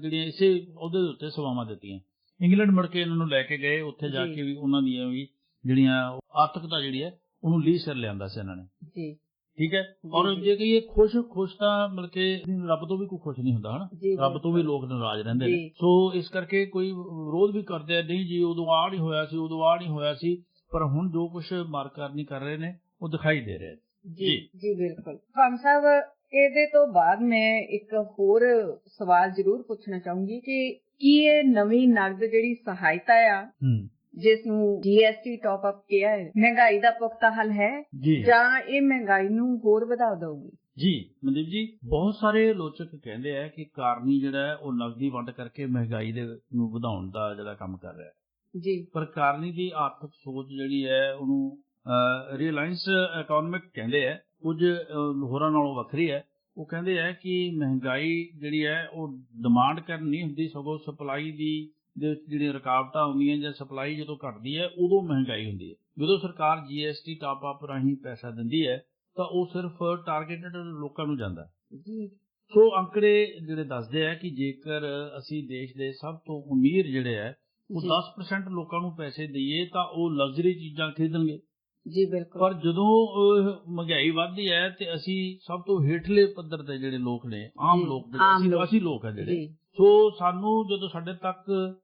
ਜਿਹੜੀਆਂ ਇਸੇ ਉਹਦੇ ਉੱਤੇ ਸੇਵਾਵਾਂ ਦਿੱਤੀਆਂ। ਇੰਗਲੈਂਡ ਮੁੜ ਕੇ ਇਹਨਾਂ ਨੂੰ ਲੈ ਕੇ ਗਏ ਉੱਥੇ ਜਾ। ਕੇ ਵੀ ਉਹਨਾਂ ਦੀਆਂ ਵੀ ਜਿਹੜੀਆਂ ਆਰਥਿਕਤਾ ਜਿਹੜੀ ਹੈ ਉਹਨੂੰ ਲੀ ਸਿਰ ਲਿਆਂਦਾ ਸੀ ਇਹਨਾਂ ਨੇ। ਜੀ। ਠੀਕ ਹੈ? ਔਰ ਜੀ। ਜੇ ਕਹੀਏ ਖੁਸ਼ ਖੁਸ਼ ਤਾਂ ਮਤਲਬ ਕਿ ਰੱਬ ਤੋਂ ਵੀ ਕੋਈ ਖੁਸ਼ ਨਹੀਂ ਹੁੰਦਾ ਹਨਾ? ਰੱਬ ਤੋਂ ਵੀ ਲੋਕ ਨਾਰਾਜ਼ ਰਹਿੰਦੇ ਨੇ। ਸੋ ਇਸ ਕਰਕੇ ਕੋਈ ਵਿਰੋਧ ਵੀ ਕਰਦੇ ਆ ਨਹੀਂ ਜੀ ਉਦੋਂ ਆ ਨਹੀਂ ਹੋਇਆ ਸੀ ਉਦੋਂ ਆ ਨਹੀਂ ਹੋਇਆ ਸੀ। ਪਰ ਹੁਣ ਜੋ ਕੁਝ ਮਾਰਕਰਨੀ ਕਰ ਰਹੇ ਨੇ ਉਹ ਦਿਖਾਈ ਦੇ ਰਿਹਾ ਜੀ ਜੀ। ਬਿਲਕੁਲ। ਖਾਨ ਸਾਹਿਬ ਇਹਦੇ ਤੋਂ ਬਾਅਦ ਮੈਂ ਇੱਕ ਹੋਰ ਸਵਾਲ ਜ਼ਰੂਰ ਪੁੱਛਣਾ ਚਾਹੂੰਗੀ ਕਿ ਕੀ ਇਹ ਨਵੀਂ ਨਗਦ ਜਿਹੜੀ ਸਹਾਇਤਾ ਆ ਜਿਸ ਨੂੰ ਜੀਐਸਟੀ ਟਾਪ ਅਪ ਕਿਹਾ ਹੈ ਮਹਿੰਗਾਈ ਦਾ ਪੁਖਤਾ ਹੱਲ ਹੈ ਜੀ। ਇਹ ਮਹਿੰਗਾਈ ਨੂੰ ਹੋਰ ਵਧਾ ਦਊਗੀ? ਜੀ ਮਨਦੀਪ ਜੀ ਬਹੁਤ ਸਾਰੇ ਆਲੋਚਕ ਕਹਿੰਦੇ ਆ ਕਿ ਕਾਰਨੀ ਜਿਹੜਾ ਉਹ ਨਗਦੀ ਵੰਡ ਕਰਕੇ ਮਹਿੰਗਾਈ ਦੇ ਨੂੰ ਵਧਾਉਣ ਦਾ ਜਿਹੜਾ ਕੰਮ ਕਰ ਰਿਹਾ। ਹੈ ਜੀ। ਪਰ ਕਾਰਨੀ ਦੀ ਆਰਥਿਕ ਸੋਚ ਜਿਹੜੀ ਹੈ ਉਹਨੂੰ ਰਿਲਾਇੰਸ ਇਕਨੋਮਿਕ ਕਹਿੰਦੇ ਆ ਕੁਝ ਹੋਰਾਂ ਨਾਲੋਂ ਵੱਖਰੀ ਹੈ। ਉਹ ਕਹਿੰਦੇ ਆ ਕਿ ਮਹਿੰਗਾਈ ਜਿਹੜੀ ਹੈ ਉਹ ਡਿਮਾਂਡ ਕਰਨ ਨਹੀਂ ਹੁੰਦੀ ਸਗੋਂ ਸਪਲਾਈ ਦੀ ਦੇ ਜਿਹੜੀਆਂ ਰੁਕਾਵਟਾਂ ਆਉਂਦੀਆਂ ਜਾਂ ਸਪਲਾਈ ਜਦੋਂ ਘਟਦੀ ਹੈ ਉਦੋਂ ਮਹਿੰਗਾਈ ਹੁੰਦੀ ਹੈ। ਜਦੋਂ ਸਰਕਾਰ ਜੀਐਸਟੀ ਟਾਪ ਅਪ ਰਾਹੀਂ ਪੈਸਾ ਦਿੰਦੀ ਹੈ ਤਾਂ ਉਹ ਸਿਰਫ ਟਾਰਗੇਟਡ ਲੋਕਾਂ ਨੂੰ ਜਾਂਦਾ। ਜੀ। ਸੋ ਅੰਕੜੇ ਜਿਹੜੇ ਦੱਸਦੇ ਆ ਕਿ ਜੇਕਰ ਅਸੀਂ ਦੇਸ਼ ਦੇ ਸਭ ਤੋਂ ਅਮੀਰ ਜਿਹੜੇ ਆ ਉਹ ਜੀ। 10% ਲੋਕਾਂ ਨੂੰ ਪੈਸੇ ਦਈਏ ਤਾਂ ਉਹ ਲਗਜ਼ਰੀ ਚੀਜ਼ਾਂ ਖਰੀਦਣਗੇ। ਜੀ ਬਿਲਕੁਲ। ਪਰ ਜਦੋਂ ਮਹਿੰਗਾਈ ਵੱਧਦੀ ਹੈ ਤੇ ਅਸੀਂ ਸਭ ਤੋਂ ਹੇਠਲੇ ਪੱਧਰ ਤੇ ਜਿਹੜੇ ਲੋਕ ਨੇ ਆਮ ਲੋਕ ਜਿਹੜੇ ਅਸੀਂ ਲੋਕ। ਆ ਜਿਹੜੇ। ਸੋ ਸਾਨੂੰ ਜਦੋਂ ਸਾਡੇ ਤੱਕ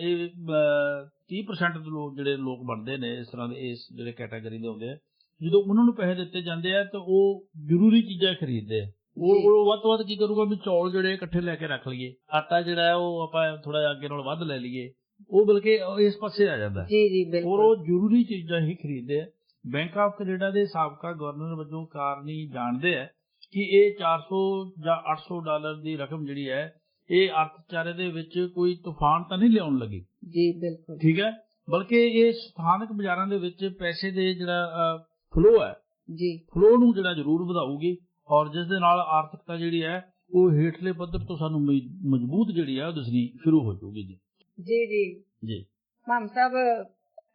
ਇਹ ਅਹ, 30% ਦੇ ਲੋਕ ਜਿਹੜੇ ਲੋਕ ਬਣਦੇ ਨੇ ਇਸ ਤਰ੍ਹਾਂ ਦੇ ਇਸ ਜਿਹੜੇ ਕੈਟਾਗਰੀ ਦੇ ਹੁੰਦੇ ਆ ਜਦੋਂ ਉਹਨਾਂ ਨੂੰ ਪੈਸੇ ਦਿੱਤੇ ਜਾਂਦੇ ਆ ਤਾਂ ਉਹ ਜ਼ਰੂਰੀ ਚੀਜ਼ਾਂ ਖਰੀਦਦੇ ਆ। ਉਹ। ਉਹ ਵੱਧ ਤੋਂ ਵੱਧ ਕੀ ਕਰੂਗਾ ਵੀ ਚੌਲ ਜਿਹੜੇ ਇਕੱਠੇ ਲੈ ਕੇ ਰੱਖ ਲਈਏ। ਆਟਾ ਜਿਹੜਾ ਹੈ ਉਹ ਆਪਾਂ ਥੋੜਾ ਜਿਹਾ ਅੱਗੇ ਨਾਲ ਵੱਧ ਲੈ ਲਈਏ। ਉਹ ਬਲਕਿ ਇਸ ਪਾਸੇ ਆ ਜਾਂਦਾ। ਜੀ ਜੀ ਔਰ ਬਿਲਕੁਲ ਉਹ ਜ਼ਰੂਰੀ ਚੀਜ਼ਾਂ ਹੀ ਖਰੀਦਦੇ ਆ। ਬੈਂਕ ਆਫ ਕੈਨੇਡਾ ਦੇ ਸਾਬਕਾ ਗਵਰਨਰ ਵਜੋਂ ਕਾਰਨੀ ਜਾਣਦੇ ਆ ਕਿ ਇਹ 400 ਜਾਂ 800 ਡਾਲਰ ਦੀ ਰਕਮ ਜਿਹੜੀ ਹੈ ਇਹ ਅਰਥਚਾਰੇ ਦੇ ਵਿੱਚ ਕੋਈ ਤੂਫਾਨ ਤਾਂ ਨਹੀਂ ਲਿਆਉਣ ਲੱਗੀ। ਜੀ ਬਿਲਕੁਲ। ਠੀਕ ਹੈ? ਬਲਕਿ ਇਹ ਸਥਾਨਕ ਬਾਜ਼ਾਰਾਂ ਦੇ ਵਿੱਚ ਪੈਸੇ ਦੇ ਜਿਹੜਾ ਫਲੋ ਹੈ ਜੀ। ਫਲੋ ਨੂੰ ਜਿਹੜਾ ਜ਼ਰੂਰ ਵਧਾਊਗੀ ਔਰ ਜਿਸ ਦੇ ਨਾਲ ਆਰਥਿਕਤਾ ਜਿਹੜੀ ਹੈ ਉਹ ਹੇਠਲੇ ਪੱਧਰ ਤੋਂ ਸਾਨੂੰ ਮਜ਼- ਮਜ਼ਬੂਤ ਜਿਹੜੀ ਹੈ ਉਹ ਦਿਸਣੀ ਸ਼ੁਰੂ ਹੋ ਜਾਊਗੀ ਜੀ। ਜੀ ਜੀ। ਜੀ। ਮਾਮ ਸਾਹਿਬ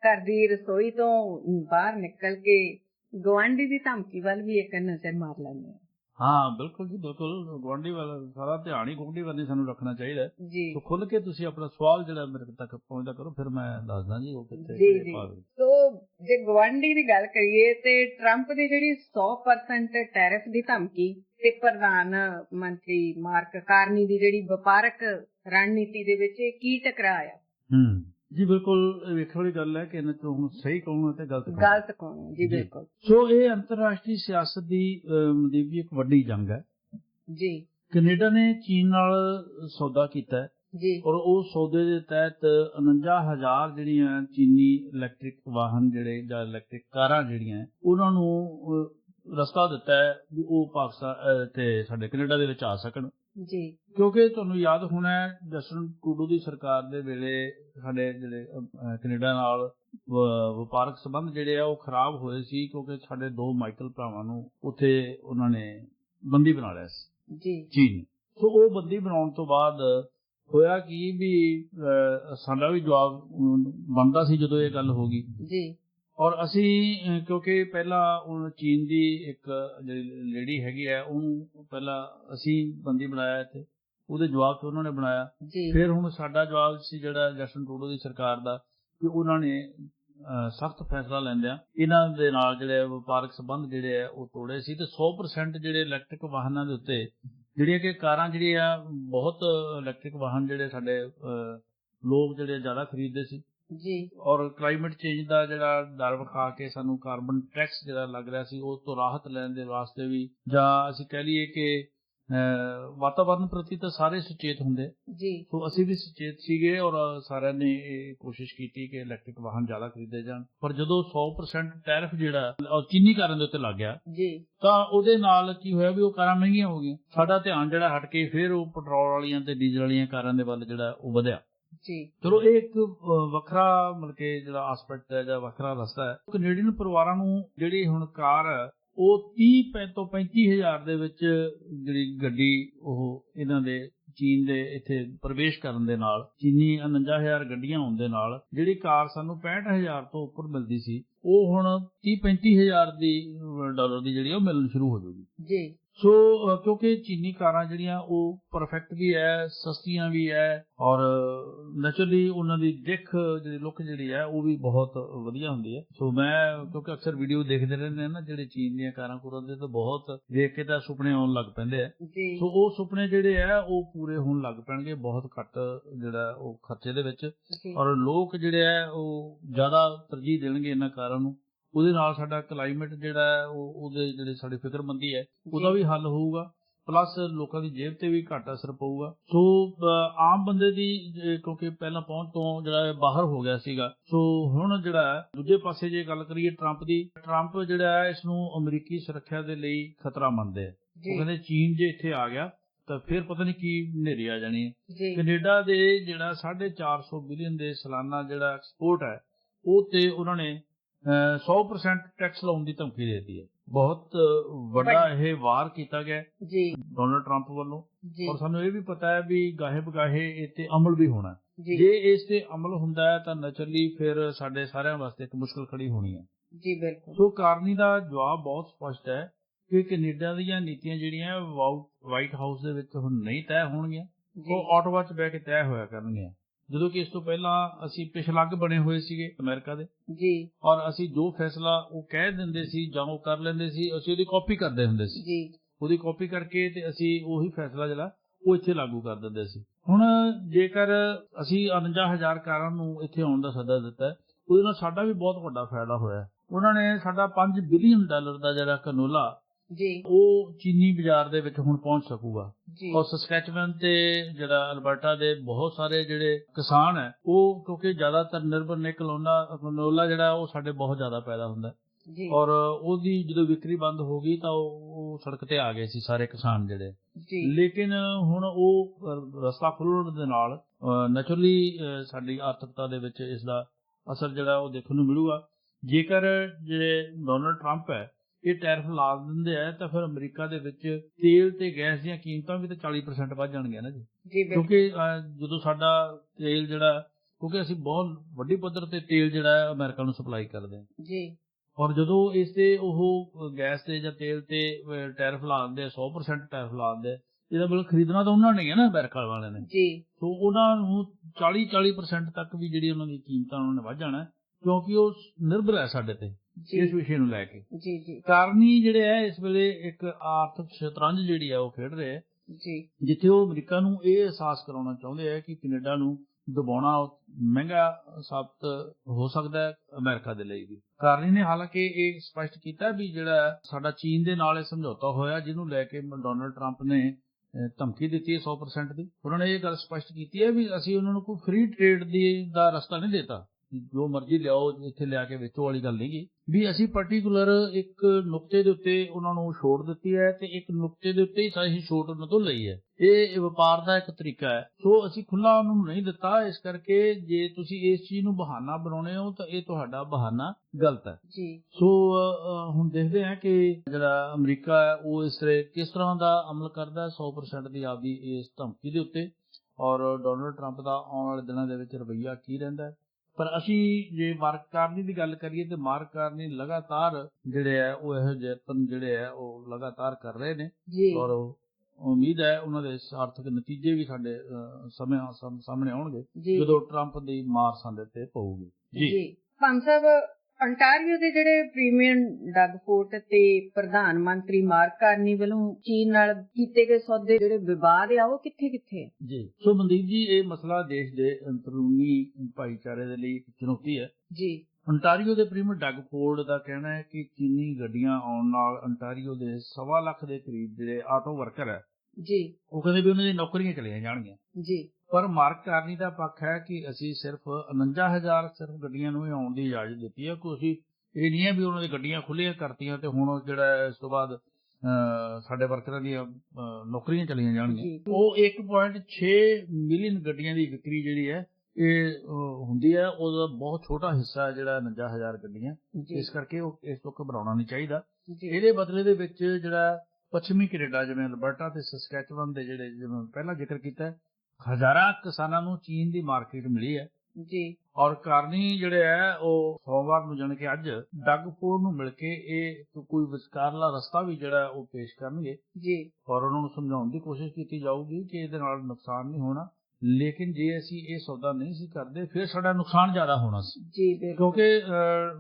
ਘਰ ਦੀ ਰਸੋਈ ਤੋਂ ਬਾਹਰ ਨਿਕਲ ਕੇ ਗਵਾਂਢੀ ਦੀ ਧਮਕੀ ਵੱਲ ਵੀ ਇੱਕ ਨਜ਼ਰ ਮਾਰ ਲੈਂਦੇ ਹਾਂ ਹਾਂ ਬਿਲਕੁਲ ਜੀ ਬਿਲਕੁਲ। ਗੁਆਂਢੀ ਵਾਲਾ ਸਾਰਾ ਧਿਆਨ ਹੀ ਗੁਆਂਢੀ ਵੱਲ ਸਾਨੂੰ ਰੱਖਣਾ ਚਾਹੀਦਾ। ਜੀ। ਸੋ ਖੁੱਲ ਕੇ ਤੁਸੀਂ ਆਪਣਾ ਸਵਾਲ ਜਿਹੜਾ ਮੇਰੇ ਤੱਕ ਪਹੁੰਚਦਾ ਕਰੋ ਫਿਰ ਮੈਂ ਦੱਸਦਾ ਜੀ ਉਹ ਕਿੱਥੇ ਜੀ, ਜੀ। ਸੋ ਜੇ ਗਵਾਂਢੀ ਦੀ ਗੱਲ ਕਰੀਏ ਤੇ ਟਰੰਪ ਦੀ ਜਿਹੜੀ 100% ਟੈਰਿਫ ਦੀ ਧਮਕੀ ਤੇ ਪ੍ਰਧਾਨ ਮੰਤਰੀ ਮਾਰਕ ਕਾਰਨੀ ਦੀ ਜਿਹੜੀ ਵਪਾਰਕ ਰਣਨੀਤੀ ਦੇ ਵਿੱਚ ਕੀ ਟਕਰਾਇਆ? ਹੂੰ। ਜੀ ਬਿਲਕੁਲ ਵੇਖਣ ਵਾਲੀ ਗੱਲ ਹੈ ਕਿ ਇਹਨਾਂ ਚੋਂ ਹੁਣ ਸਹੀ ਕਹੂੰ ਤੇ ਗਲਤ ਕਹੂੰ ਗਲਤ ਕੌਣ ਹੈ? ਜੀ। ਬਿਲਕੁਲ। ਸੋ ਇਹ ਅੰਤਰਰਾਸ਼ਟਰੀ ਸਿਆਸਤ ਦੀ ਦੀ ਵੀ ਇੱਕ ਵੱਡੀ ਜੰਗ ਹੈ। ਜੀ। ਕੈਨੇਡਾ ਨੇ ਚੀਨ ਨਾਲ ਸੌਦਾ ਕੀਤਾ ਹੈ। ਜੀ। ਔਰ ਉਹ ਸੌਦੇ ਦੇ ਤਹਿਤ 49000 ਜਿਹੜੀਆਂ ਚੀਨੀ ਇਲੈਕਟ੍ਰਿਕ ਵਾਹਨ ਜਿਹੜੇ ਜਾਂ ਇਲੈਕਟ੍ਰਿਕ ਕਾਰਾਂ ਜਿਹੜੀਆਂ ਉਹਨਾਂ ਨੂੰ ਰਸਤਾ ਦਿੱਤਾ ਹੈ ਵੀ ਉਹ ਪਾਕਿਸਤਾਨ ਤੇ ਸਾਡੇ ਕੈਨੇਡਾ ਦੇ ਵਿੱਚ ਆ ਸਕਣ। ਜੀ। ਕਿਉਂਕਿ ਤੁਹਾਨੂੰ ਯਾਦ ਹੋਣਾ ਹੈ ਜਸਟਨ ਟਰੂਡੋ ਦੀ ਸਰਕਾਰ ਦੇ ਵੇਲੇ ਸਾਡੇ ਜਿਹੜੇ ਕੈਨੇਡਾ ਨਾਲ ਵਪਾਰਕ ਸੰਬੰਧ ਜਿਹੜੇ ਆ ਉਹ ਖਰਾਬ ਹੋਏ ਸੀ ਕਿਉਂਕਿ ਸਾਡੇ ਦੋ ਮਾਈਕਲ ਭਰਾਵਾਂ ਨੂੰ ਉੱਥੇ ਉਹਨਾਂ ਨੇ ਬੰਦੀ ਬਣਾ ਲਿਆ ਸੀ। ਜੀ। ਚੀਨ। ਸੋ ਉਹ ਬੰਦੀ ਬਣਾਉਣ ਤੋਂ ਬਾਅਦ ਹੋਇਆ ਕੀ ਵੀ ਸਾਡਾ ਵੀ ਜਵਾਬ ਬਣਦਾ ਸੀ ਜਦੋਂ ਇਹ ਗੱਲ ਹੋ ਗਈ। ਜੀ। ਔਰ ਅਸੀਂ ਕਿਉਂਕਿ ਪਹਿਲਾਂ ਉਹ ਚੀਨ ਦੀ ਇੱਕ ਜਿਹੜੀ ਲੇਡੀ ਹੈਗੀ ਆ ਉਹਨੂੰ ਪਹਿਲਾਂ ਅਸੀਂ ਬੰਦੀ ਬਣਾਇਆ ਇੱਥੇ। ਉਹਦੇ ਜਵਾਬ ਤੇ ਉਹਨਾਂ ਨੇ ਬਣਾਇਆ। ਫਿਰ ਹੁਣ ਸਾਡਾ ਜਵਾਬ ਸੀ ਜਿਹੜਾ ਜਸਟਨ ਟਰੂਡੋ ਦੀ ਸਰਕਾਰ ਦਾ ਕਿ ਉਹਨਾਂ ਨੇ ਸਖਤ ਫੈਸਲਾ ਲੈਂਦਿਆਂ ਇਹਨਾਂ ਦੇ ਨਾਲ ਜਿਹੜੇ ਵਪਾਰਕ ਸੰਬੰਧ ਜਿਹੜੇ ਆ ਉਹ ਤੋੜੇ ਸੀ ਤੇ 100% ਜਿਹੜੇ ਇਲੈਕਟ੍ਰਿਕ ਵਾਹਨਾਂ ਦੇ ਉੱਤੇ ਜਿਹੜੀਆਂ ਕਿ ਕਾਰਾਂ ਜਿਹੜੀਆਂ ਬਹੁਤ ਇਲੈਕਟ੍ਰਿਕ ਵਾਹਨ ਜਿਹੜੇ ਸਾਡੇ ਲੋਕ ਜਿਹੜੇ ਜ਼ਿਆਦਾ ਖਰੀਦਦੇ ਸੀ। ਜੀ। ਔਰ ਕਲਾਈਮੇਟ ਚੇਂਜ ਦਾ ਜਿਹੜਾ ਡਰ ਵਿਖਾ ਕੇ ਸਾਨੂੰ ਕਾਰਬਨ ਟੈਕਸ ਜਿਹੜਾ ਲੱਗ ਰਿਹਾ ਸੀ ਉਸ ਤੋਂ ਰਾਹਤ ਲੈਣ ਦੇ ਵਾਸਤੇ ਵੀ ਜਾਂ ਅਸੀਂ ਕਹਿ ਲਈਏ ਕਿ ਅਹ, ਵਾਤਾਵਰਣ ਪ੍ਰਤੀ ਤਾਂ ਸਾਰੇ ਸੁਚੇਤ ਹੁੰਦੇ। ਜੀ। ਸੋ ਅਸੀਂ ਵੀ ਸੁਚੇਤ ਸੀਗੇ ਔਰ ਸਾਰਿਆਂ ਨੇ ਇਹ ਕੋਸ਼ਿਸ਼ ਕੀਤੀ ਕਿ ਇਲੈਕਟ੍ਰਿਕ ਵਾਹਨ ਜ਼ਿਆਦਾ ਖਰੀਦੇ ਜਾਣ। ਪਰ ਜਦੋਂ 100% ਟੈਰਿਫ ਜਿਹੜਾ ਉਹ ਚੀਨੀ ਕਾਰਾਂ ਦੇ ਉੱਤੇ ਲੱਗ ਗਿਆ ਜੀ। ਤਾਂ ਉਹਦੇ ਨਾਲ ਕੀ ਹੋਇਆ ਵੀ ਉਹ ਕਾਰਾਂ ਮਹਿੰਗੀਆਂ ਹੋ ਗਈਆਂ। ਸਾਡਾ ਧਿਆਨ ਜਿਹੜਾ ਹਟ ਕੇ ਫਿਰ ਉਹ ਪੈਟਰੋਲ ਵਾਲੀਆਂ ਤੇ ਡੀਜ਼ਲ ਵਾਲੀਆਂ ਕਾਰਾਂ ਦੇ ਵੱਲ ਜਿਹੜਾ ਉਹ ਵਧਿਆ। ਜੀ। ਚਲੋ ਇਹ ਇੱਕ ਵੱਖਰਾ ਮਤਲਬ ਕਿ ਜਿਹੜਾ ਐਸਪੈਕਟ ਹੈ ਜਾਂ ਵੱਖਰਾ ਰਸਤਾ ਹੈ। ਕੈਨੇਡੀਅਨ ਪਰਿਵਾਰਾਂ ਨੂੰ ਜਿਹੜੀ ਹੁਣ ਕਾਰ ਉਹ 30 ਪੈ ਤੋਂ 35000 ਦੇ ਵਿੱਚ ਜਿਹੜੀ ਗੱਡੀ ਉਹ ਇਹਨਾਂ ਦੇ ਚੀਨ ਦੇ ਇੱਥੇ ਪ੍ਰਵੇਸ਼ ਕਰਨ ਦੇ ਨਾਲ ਚੀਨੀ 49000 ਗੱਡੀਆਂ ਹੋਣ ਦੇ ਨਾਲ ਜਿਹੜੀ ਕਾਰ ਸਾਨੂੰ 65000 ਤੋਂ ਉੱਪਰ ਮਿਲਦੀ ਸੀ ਉਹ ਹੁਣ 30 35000 ਦੀ ਡਾਲਰ ਦੀ ਜਿਹੜੀ ਉਹ ਮਿਲਣ ਸ਼ੁਰੂ ਹੋ ਜਾਊਗੀ। ਜੀ। ਸੋ ਕਿਉਂਕਿ ਚੀਨੀ ਕਾਰਾਂ ਜਿਹੜੀਆਂ ਉਹ ਪਰਫੈਕਟ ਵੀ ਹੈ ਸਸਤੀਆਂ ਵੀ ਹੈ ਔਰ ਨੇਚਰਲੀ ਉਹਨਾਂ ਦੀ ਦਿੱਖ ਜਿਹੜੀ ਲੁੱਕ ਜਿਹੜੀ ਹੈ ਉਹ ਵੀ ਬਹੁਤ ਵਧੀਆ ਹੁੰਦੀ ਹੈ ਸੋ ਮੈਂ ਕਿਉਂਕਿ ਅਕਸਰ ਵੀਡੀਓ ਦੇਖਦੇ ਰਹਿੰਦੇ ਆ ਨਾ ਜਿਹੜੇ ਚੀਨ ਦੀਆਂ ਕਾਰਾਂ ਕੁਰਾਂ ਦੇ ਤਾਂ ਬਹੁਤ ਦੇਖ ਕੇ ਤਾਂ ਸੁਪਨੇ ਆਉਣ ਲੱਗ ਪੈਂਦੇ ਆ ਸੋ ਉਹ ਸੁਪਨੇ ਜਿਹੜੇ ਆ ਉਹ ਪੂਰੇ ਹੋਣ ਲੱਗ ਪੈਣਗੇ ਬਹੁਤ ਘੱਟ ਜਿਹੜਾ ਉਹ ਖਰਚੇ ਦੇ ਵਿੱਚ। ਔਰ ਲੋਕ ਜਿਹੜੇ ਆ ਉਹ ਜ਼ਿਆਦਾ ਤਰਜੀਹ ਦੇਣਗੇ ਇਹਨਾਂ ਕਾਰਾਂ ਨੂੰ। ਉਹਦੇ ਨਾਲ ਸਾਡਾ ਕਲਾਈਮੇਟ ਜਿਹੜਾ ਹੈ ਉਹ ਉਹਦੇ ਜਿਹੜੇ ਸਾਡੀ ਫਿਕਰਮੰਦੀ ਹੈ ਉਹਦਾ। ਵੀ ਹੱਲ ਹੋਊਗਾ ਪਲੱਸ ਲੋਕਾਂ ਦੀ ਜੇਬ ਤੇ ਵੀ ਘੱਟ ਅਸਰ ਪਊਗਾ। ਸੋ ਆਮ ਬੰਦੇ ਦੀ ਕਿਉਂਕਿ ਪਹਿਲਾਂ ਪਹੁੰਚ ਤੋਂ ਜਿਹੜਾ ਬਾਹਰ ਹੋ ਗਿਆ ਸੀਗਾ ਸੋ ਹੁਣ ਜਿਹੜਾ ਦੂਜੇ ਪਾਸੇ ਜੇ ਗੱਲ ਕਰੀਏ ਟਰੰਪ ਦੀ ਟਰੰਪ ਜਿਹੜਾ ਹੈ ਇਸ ਨੂੰ ਅਮਰੀਕੀ ਸੁਰੱਖਿਆ ਦੇ ਲਈ ਖਤਰਾ ਮੰਨਦੇ ਆ। ਉਹ ਕਹਿੰਦੇ ਚੀਨ ਜੇ ਇੱਥੇ ਆ ਗਿਆ ਤਾਂ ਫਿਰ ਪਤਾ ਨਹੀਂ ਕੀ ਹਨੇਰੀ ਆ ਜਾਣੀ ਹੈ। ਕੈਨੇਡਾ ਦੇ ਜਿਹੜਾ 450 ਬਿਲੀਅਨ ਦੇ ਸਾਲਾਨਾ ਜਿਹੜਾ ਐਕਸਪੋਰਟ ਹੈ ਉਹ ਤੇ ਉਹਨਾਂ ਨੇ 100% ਟੈਕਸ ਲਾਉਣ ਦੀ ਧਮਕੀ ਦੇ ਦਿੱਤੀ ਹੈ। ਬਹੁਤ ਵੱਡਾ ਇਹ ਵਾਰ ਕੀਤਾ ਗਿਆ ਜੀ। ਡੋਨਲਡ ਟਰੰਪ ਵੱਲੋਂ। ਔਰ ਸਾਨੂੰ ਇਹ ਵੀ ਪਤਾ ਹੈ ਵੀ ਗਾਹੇ ਬਗਾਹੇ ਇਹ ਤੇ ਅਮਲ ਵੀ ਹੋਣਾ। ਜੀ। ਇਸ ਤੇ ਅਮਲ ਹੁੰਦਾ ਹੈ ਤਾਂ ਨਚਲੀ ਫਿਰ ਸਾਡੇ ਸਾਰਿਆਂ ਵਾਸਤੇ ਇੱਕ ਮੁਸ਼ਕਲ ਖੜੀ ਹੋਣੀ ਹੈ। ਜੀ ਬਿਲਕੁਲ। ਸੋ ਕਾਰਨੀ ਦਾ ਜਵਾਬ ਬਹੁਤ ਸਪਸ਼ਟ ਹੈ ਕਿ ਕੈਨੇਡਾ ਦੀਆਂ ਨੀਤੀਆਂ ਜਿਹੜੀਆਂ ਵਾਈਟ ਹਾਊਸ ਦੇ ਵਿੱਚ ਹੁਣ ਨਹੀਂ ਤੈਅ ਹੋਣਗੀਆਂ। ਉਹ ਆਟੋਵਾ 'ਚ ਬਹਿ ਕੇ ਤੈਅ ਹੋਇਆ ਕਰਨਗੀਆਂ। ਜਦੋਂ ਕਿ ਇਸ ਤੋਂ ਪਹਿਲਾਂ ਅਸੀਂ ਪਿਛਲੱਗ ਬਣੇ ਹੋਏ ਸੀਗੇ ਅਮਰੀਕਾ ਦੇ। ਜੀ। ਔਰ ਅਸੀਂ ਜੋ ਫੈਸਲਾ ਉਹ ਕਹਿ ਦਿੰਦੇ ਸੀ ਜਾਂ ਉਹ ਕਰ ਲੈਂਦੇ ਸੀ ਅਸੀਂ ਉਹਦੀ ਕਾਪੀ ਕਰਦੇ ਹੁੰਦੇ ਸੀ। ਜੀ। ਉਹਦੀ ਕਾਪੀ ਕਰਕੇ ਤੇ ਅਸੀਂ ਉਹੀ ਫੈਸਲਾ ਜਿਹੜਾ ਉਹ ਇੱਥੇ ਲਾਗੂ ਕਰ ਦਿੰਦੇ ਸੀ। ਹੁਣ ਜੇਕਰ ਅਸੀਂ 49000 ਕਾਰਾਂ ਨੂੰ ਇੱਥੇ ਆਉਣ ਦਾ ਸੱਦਾ ਦਿੱਤਾ ਉਹਦੇ ਨਾਲ ਸਾਡਾ ਵੀ ਬਹੁਤ ਵੱਡਾ ਫਾਇਦਾ ਹੋਇਆ ਉਹਨਾਂ ਨੇ ਸਾਡਾ 5 ਬਿਲੀਅਨ ਡਾਲਰ ਦਾ ਜਿਹੜਾ ਕਨੋਲਾ ਜੀ। ਉਹ ਚੀਨੀ ਬਾਜ਼ਾਰ ਦੇ ਵਿੱਚ ਹੁਣ ਪਹੁੰਚ ਸਕੂਗਾ। ਔਰ ਸਸਕੈਚਵਨ ਤੇ ਜਿਹੜਾ ਅਲਬਰਟਾ ਦੇ ਬਹੁਤ ਸਾਰੇ ਜਿਹੜੇ ਕਿਸਾਨ ਹੈ ਉਹ ਕਿਉਂਕਿ ਜ਼ਿਆਦਾਤਰ ਨਿਰਭਰ ਨੇ ਕਲੋਨਾ ਕਨੋਲਾ ਜਿਹੜਾ ਉਹ ਸਾਡੇ ਬਹੁਤ ਜ਼ਿਆਦਾ ਪੈਦਾ ਹੁੰਦਾ। ਜੀ। ਔਰ ਉਹਦੀ ਜਦੋਂ ਵਿਕਰੀ ਬੰਦ ਹੋ ਗਈ ਤਾਂ ਉਹ ਸੜਕ ਤੇ ਆ ਗਏ ਸੀ ਸਾਰੇ ਕਿਸਾਨ ਜਿਹੜੇ। ਜੀ। ਲੇਕਿਨ ਹੁਣ ਉਹ ਰਸਤਾ ਖੁੱਲਣ ਦੇ ਨਾਲ ਨੈਚੁਰਲੀ ਸਾਡੀ ਆਰਥਿਕਤਾ ਦੇ ਵਿੱਚ ਇਸ ਦਾ ਅਸਰ ਜਿਹੜਾ ਉਹ ਦੇਖਣ ਨੂੰ ਮਿਲੂਗਾ। ਜੇਕਰ ਜਿਹੜੇ ਡੋਨਲਡ ਟਰੰਪ ਹੈ ਇਹ ਟੈਰਿਫ ਲਾ ਦਿੰਦੇ ਆ ਤਾਂ ਫਿਰ ਅਮਰੀਕਾ ਦੇ ਵਿੱਚ ਤੇਲ ਤੇ ਗੈਸ ਦੀਆਂ ਕੀਮਤਾਂ ਵੀ ਤਾਂ 40% ਵੱਧ ਜਾਣਗੀਆਂ ਨਾ ਜੀ। ਕਿਉਂਕਿ ਜਦੋਂ ਸਾਡਾ ਤੇਲ ਜਿਹੜਾ ਕਿਉਂਕਿ ਅਸੀਂ ਬਹੁਤ ਵੱਡੀ ਪੱਧਰ ਤੇ ਤੇਲ ਜਿਹੜਾ ਹੈ ਅਮਰੀਕਾ ਨੂੰ ਸਪਲਾਈ ਕਰਦੇ ਹਾਂ। ਜੀ। ਔਰ ਜਦੋਂ ਇਸ ਤੇ ਉਹ ਗੈਸ ਤੇ ਜਾਂ ਤੇਲ ਤੇ ਟੈਰਿਫ ਲਾ ਦਿੰਦੇ ਆ 100% ਟੈਰਿਫ ਲਾ ਦਿੰਦੇ ਇਹਦਾ ਮਤਲਬ ਖਰੀਦਣਾ ਤਾਂ ਉਹਨਾਂ ਨੇ ਹੀ ਹੈ ਨਾ ਅਮਰੀਕਾ ਵਾਲਿਆਂ ਨੇ। ਜੀ। ਸੋ ਉਹਨਾਂ ਨੂੰ 40 40% ਤੱਕ ਵੀ ਜਿਹੜੀ ਉਹਨਾਂ ਦੀ ਕੀਮਤਾਂ ਉਹਨਾਂ ਨੇ ਵੱਧ ਜਾਣਾ ਕਿਉਂਕਿ ਉਹ ਨਿਰਭਰ ਹੈ ਸਾਡੇ ਤੇ। ਇਸ ਵਿਸ਼ੇ ਨੂੰ ਲੈ ਕੇ। ਜੀ ਜੀ। ਕਾਰਨੀ ਜਿਹੜੇ ਹੈ ਇਸ ਵੇਲੇ ਇੱਕ ਆਰਥਿਕ ਸ਼ਤਰੰਜ ਜਿਹੜੀ ਹੈ ਉਹ ਖੇਡ ਰਹੇ ਹੈ ਜੀ। ਜਿੱਥੇ ਉਹ ਅਮਰੀਕਾ ਨੂੰ ਇਹ ਅਹਿਸਾਸ ਕਰਾਉਣਾ ਚਾਹੁੰਦੇ ਆ ਕਿ ਕੈਨੇਡਾ ਨੂੰ ਦਬਾਉਣਾ ਮਹਿੰਗਾ ਸਾਬਤ ਹੋ ਸਕਦਾ ਹੈ ਅਮਰੀਕਾ ਦੇ ਲਈ ਵੀ। ਕਾਰਨੀ ਨੇ ਹਾਲਾਂਕਿ ਇਹ ਸਪਸ਼ਟ ਕੀਤਾ ਵੀ ਜਿਹੜਾ ਸਾਡਾ ਚੀਨ ਦੇ ਨਾਲ ਇਹ ਸਮਝੌਤਾ ਹੋਇਆ ਜਿਹਨੂੰ ਲੈ ਕੇ ਡੋਨਲਡ ਟਰੰਪ ਨੇ ਧਮਕੀ ਦਿੱਤੀ ਹੈ 100% ਦੀ। ਉਹਨਾਂ ਨੇ ਇਹ ਗੱਲ ਸਪਸ਼ਟ ਕੀਤੀ ਹੈ ਵੀ ਅਸੀਂ ਉਹਨਾਂ ਨੂੰ ਕੋਈ ਫ੍ਰੀ ਟ੍ਰੇਡ ਦੀ ਦਾ ਰਸਤਾ ਨਹੀਂ ਦਿੱਤਾ। ਜੋ ਮਰਜ਼ੀ ਲਿਆਓ ਇੱਥੇ ਲਿਆ ਕੇ ਵੇਚੋ ਵਾਲੀ ਗੱਲ ਨਹੀਂਗੀ ਵੀ ਅਸੀਂ ਪਾਰਟਿਕੂਲਰ ਇੱਕ ਨੁਕਤੇ ਦੇ ਉੱਤੇ ਉਹਨਾਂ ਨੂੰ ਛੋਟ ਦਿੱਤੀ ਹੈ ਤੇ ਇੱਕ ਨੁਕਤੇ ਦੇ ਉੱਤੇ ਹੀ ਸਾਰੀ ਛੋਟ ਉਹਨਾਂ ਤੋਂ ਲਈ ਹੈ। ਇਹ ਵਪਾਰ ਦਾ ਇੱਕ ਤਰੀਕਾ ਹੈ। ਸੋ ਅਸੀਂ ਖੁੱਲਾ ਉਹਨਾਂ ਨੂੰ ਨਹੀਂ ਦਿੱਤਾ ਇਸ ਕਰਕੇ ਜੇ ਤੁਸੀਂ ਇਸ ਚੀਜ਼ ਨੂੰ ਬਹਾਨਾ ਬਣਾਉਣੇ ਹੋ ਤਾਂ ਇਹ ਤੁਹਾਡਾ ਬਹਾਨਾ ਗਲਤ ਹੈ। ਜੀ। ਸੋ ਹੁਣ ਦੇਖਦੇ ਹਾਂ ਕਿ ਜਿਹੜਾ ਅਮਰੀਕਾ ਹੈ ਉਹ ਇਸ ਤਰ੍ਹਾਂ ਕਿਸ ਤਰ੍ਹਾਂ ਦਾ ਅਮਲ ਕਰਦਾ ਹੈ 100% ਦੀ ਆਪਦੀ ਇਸ ਧਮਕੀ ਦੇ ਉੱਤੇ। ਔਰ ਡੋਨਲਡ ਟਰੰਪ ਦਾ ਆਉਣ ਵਾਲੇ ਦਿਨਾਂ ਦੇ ਵਿੱਚ ਰਵੱਈਆ ਕੀ ਰਹਿੰਦਾ ਹੈ? ਪਰ ਅਸੀਂ ਜੇ ਮਾਰਕ ਕਾਰਨੀ ਦੀ ਗੱਲ ਕਰੀਏ ਤੇ ਮਾਰਕ ਕਾਰਨੀ ਲਗਾਤਾਰ ਜਿਹੜੇ ਹੈ ਉਹ ਇਹੋ ਜਿਹੇ ਯਤਨ ਜਿਹੜੇ ਹੈ ਉਹ ਲਗਾਤਾਰ ਕਰ ਰਹੇ ਨੇ। ਔਰ ਉਮੀਦ ਹੈ ਉਹਨਾਂ ਦੇ ਆਰਥਿਕ ਨਤੀਜੇ ਵੀ ਸਾਡੇ ਸਮੇਂ ਸਾਹਮ- ਸਾਹਮਣੇ ਆਉਣਗੇ ਜਦੋਂ ਟਰੰਪ ਦੀ ਮਾਰ ਸਾਡੇ ਤੇ ਪਊਗੀ। ਜੀ। ਪੰਜ ਸਾਹਿਬ ਅੰਟਾਰੀਓ ਦੇ ਜਿਹੜੇ ਪ੍ਰੀਮੀਅਰ ਡਗਫੋਰਟ ਤੇ ਪ੍ਰਧਾਨ ਮੰਤਰੀ ਮਾਰਕ ਕਾਰਨੀ ਵੱਲੋਂ ਚੀਨ ਨਾਲ ਕੀਤੇ ਗਏ ਸੌਦੇ ਜਿਹੜੇ ਵਿਵਾਦ ਆ ਉਹ ਕਿੱਥੇ ਕਿੱਥੇ ਜੀ ਸੋ ਮਨਦੀਪ ਜੀ ਇਹ ਮਸਲਾ ਦੇਸ਼ ਦੇ ਅੰਦਰੂਨੀ ਭਾਈਚਾਰੇ ਦੇ ਲਈ ਇੱਕ ਚੁਣੌਤੀ ਹੈ। ਜੀ। ਅੰਟਾਰੀਓ ਦੇ ਪ੍ਰੀਮੀਅਰ ਡਗ ਫੋਰਡ ਦਾ ਕਹਿਣਾ ਹੈ ਕਿ ਚੀਨੀ ਗੱਡੀਆਂ ਆਉਣ ਨਾਲ ਅੰਟਾਰੀਓ ਦੇ ਸਵਾ ਲੱਖ ਦੇ ਕਰੀਬ ਜਿਹੜੇ ਆਟੋ ਵਰਕਰ ਹੈ ਜੀ। ਉਹ ਕਹਿੰਦੇ ਵੀ ਉਹਨਾਂ ਦੀ ਨੌਕਰੀਆਂ ਚਲੀਆਂ ਜਾਣਗੀਆਂ। ਜੀ। ਪਰ ਮਾਰਕ ਕਾਰਨੀ ਦਾ ਪੱਖ ਹੈ ਕਿ ਅਸੀਂ ਸਿਰਫ 49000 ਸਿਰਫ ਗੱਡੀਆਂ ਨੂੰ ਹੀ ਆਉਣ ਦੀ ਇਜਾਜ਼ਤ ਦਿੱਤੀ ਹੈ। ਕਿ ਅਸੀਂ ਇਹ ਨਹੀਂ ਹੈ ਵੀ ਉਹਨਾਂ ਦੀ ਗੱਡੀਆਂ ਖੁੱਲੀਆਂ ਕਰਤੀਆਂ ਤੇ ਹੁਣ ਜਿਹੜਾ ਇਸ ਤੋਂ ਬਾਅਦ ਸਾਡੇ ਵਰਕਰਾਂ ਦੀਆਂ ਨੌਕਰੀਆਂ ਚਲੀਆਂ ਜਾਣਗੀਆਂ। ਉਹ 1.6 ਮਿਲੀਅਨ ਗੱਡੀਆਂ ਦੀ ਵਿਕਰੀ ਜਿਹੜੀ ਹੈ ਇਹ ਹੁੰਦੀ ਹੈ। ਉਹਦਾ ਬਹੁਤ ਛੋਟਾ ਹਿੱਸਾ ਹੈ ਜਿਹੜਾ 49000 ਗੱਡੀਆਂ। ਇਸ ਕਰਕੇ ਉਹ ਇਸ ਤੋਂ ਘਬਰਾਉਣਾ ਨਹੀਂ ਚਾਹੀਦਾ। ਇਹਦੇ ਬਦਲੇ ਦੇ ਵਿੱਚ ਜਿਹੜਾ ਪੱਛਮੀ ਕੈਨੇਡਾ ਜਿਵੇਂ ਅਲਬਰਟਾ ਤੇ ਸਸਕੈਚਵਨ ਦੇ ਜਿਹੜੇ ਜਿਵੇਂ ਪਹਿਲਾਂ ਜ਼ਿਕਰ ਕੀਤਾ ਹੈ, ਹਜ਼ਾਰਾਂ ਕਿਸਾਨਾਂ ਨੂੰ ਚੀਨ ਦੀ ਮਾਰਕੀਟ ਮਿਲੀ ਹੈ। ਜੀ। ਔਰ ਕਾਰਨੀ ਜਿਹੜੇ ਹੈ ਉਹ ਸੋਮਵਾਰ ਨੂੰ ਜਾਣ ਕੇ ਅੱਜ ਡੱਗ ਫੋਰਡ ਨੂੰ ਮਿਲ ਕੇ ਇਹ ਕੋਈ ਵਿਚਕਾਰਲਾ ਰਸਤਾ ਵੀ ਜਿਹੜਾ ਉਹ ਪੇਸ਼ ਕਰਨਗੇ। ਜੀ। ਔਰ ਉਹਨਾਂ ਨੂੰ ਸਮਝਾਉਣ ਦੀ ਕੋਸ਼ਿਸ਼ ਕੀਤੀ ਜਾਊਗੀ ਕਿ ਇਹਦੇ ਨਾਲ ਨੁਕਸਾਨ ਨਹੀਂ ਹੋਣਾ। ਲੇਕਿਨ ਜੇ ਅਸੀਂ ਇਹ ਸੌਦਾ ਨਹੀਂ ਸੀ ਕਰਦੇ ਫਿਰ ਸਾਡਾ ਨੁਕਸਾਨ ਜ਼ਿਆਦਾ ਹੋਣਾ ਸੀ। ਜੀ ਕਿਉਂਕਿ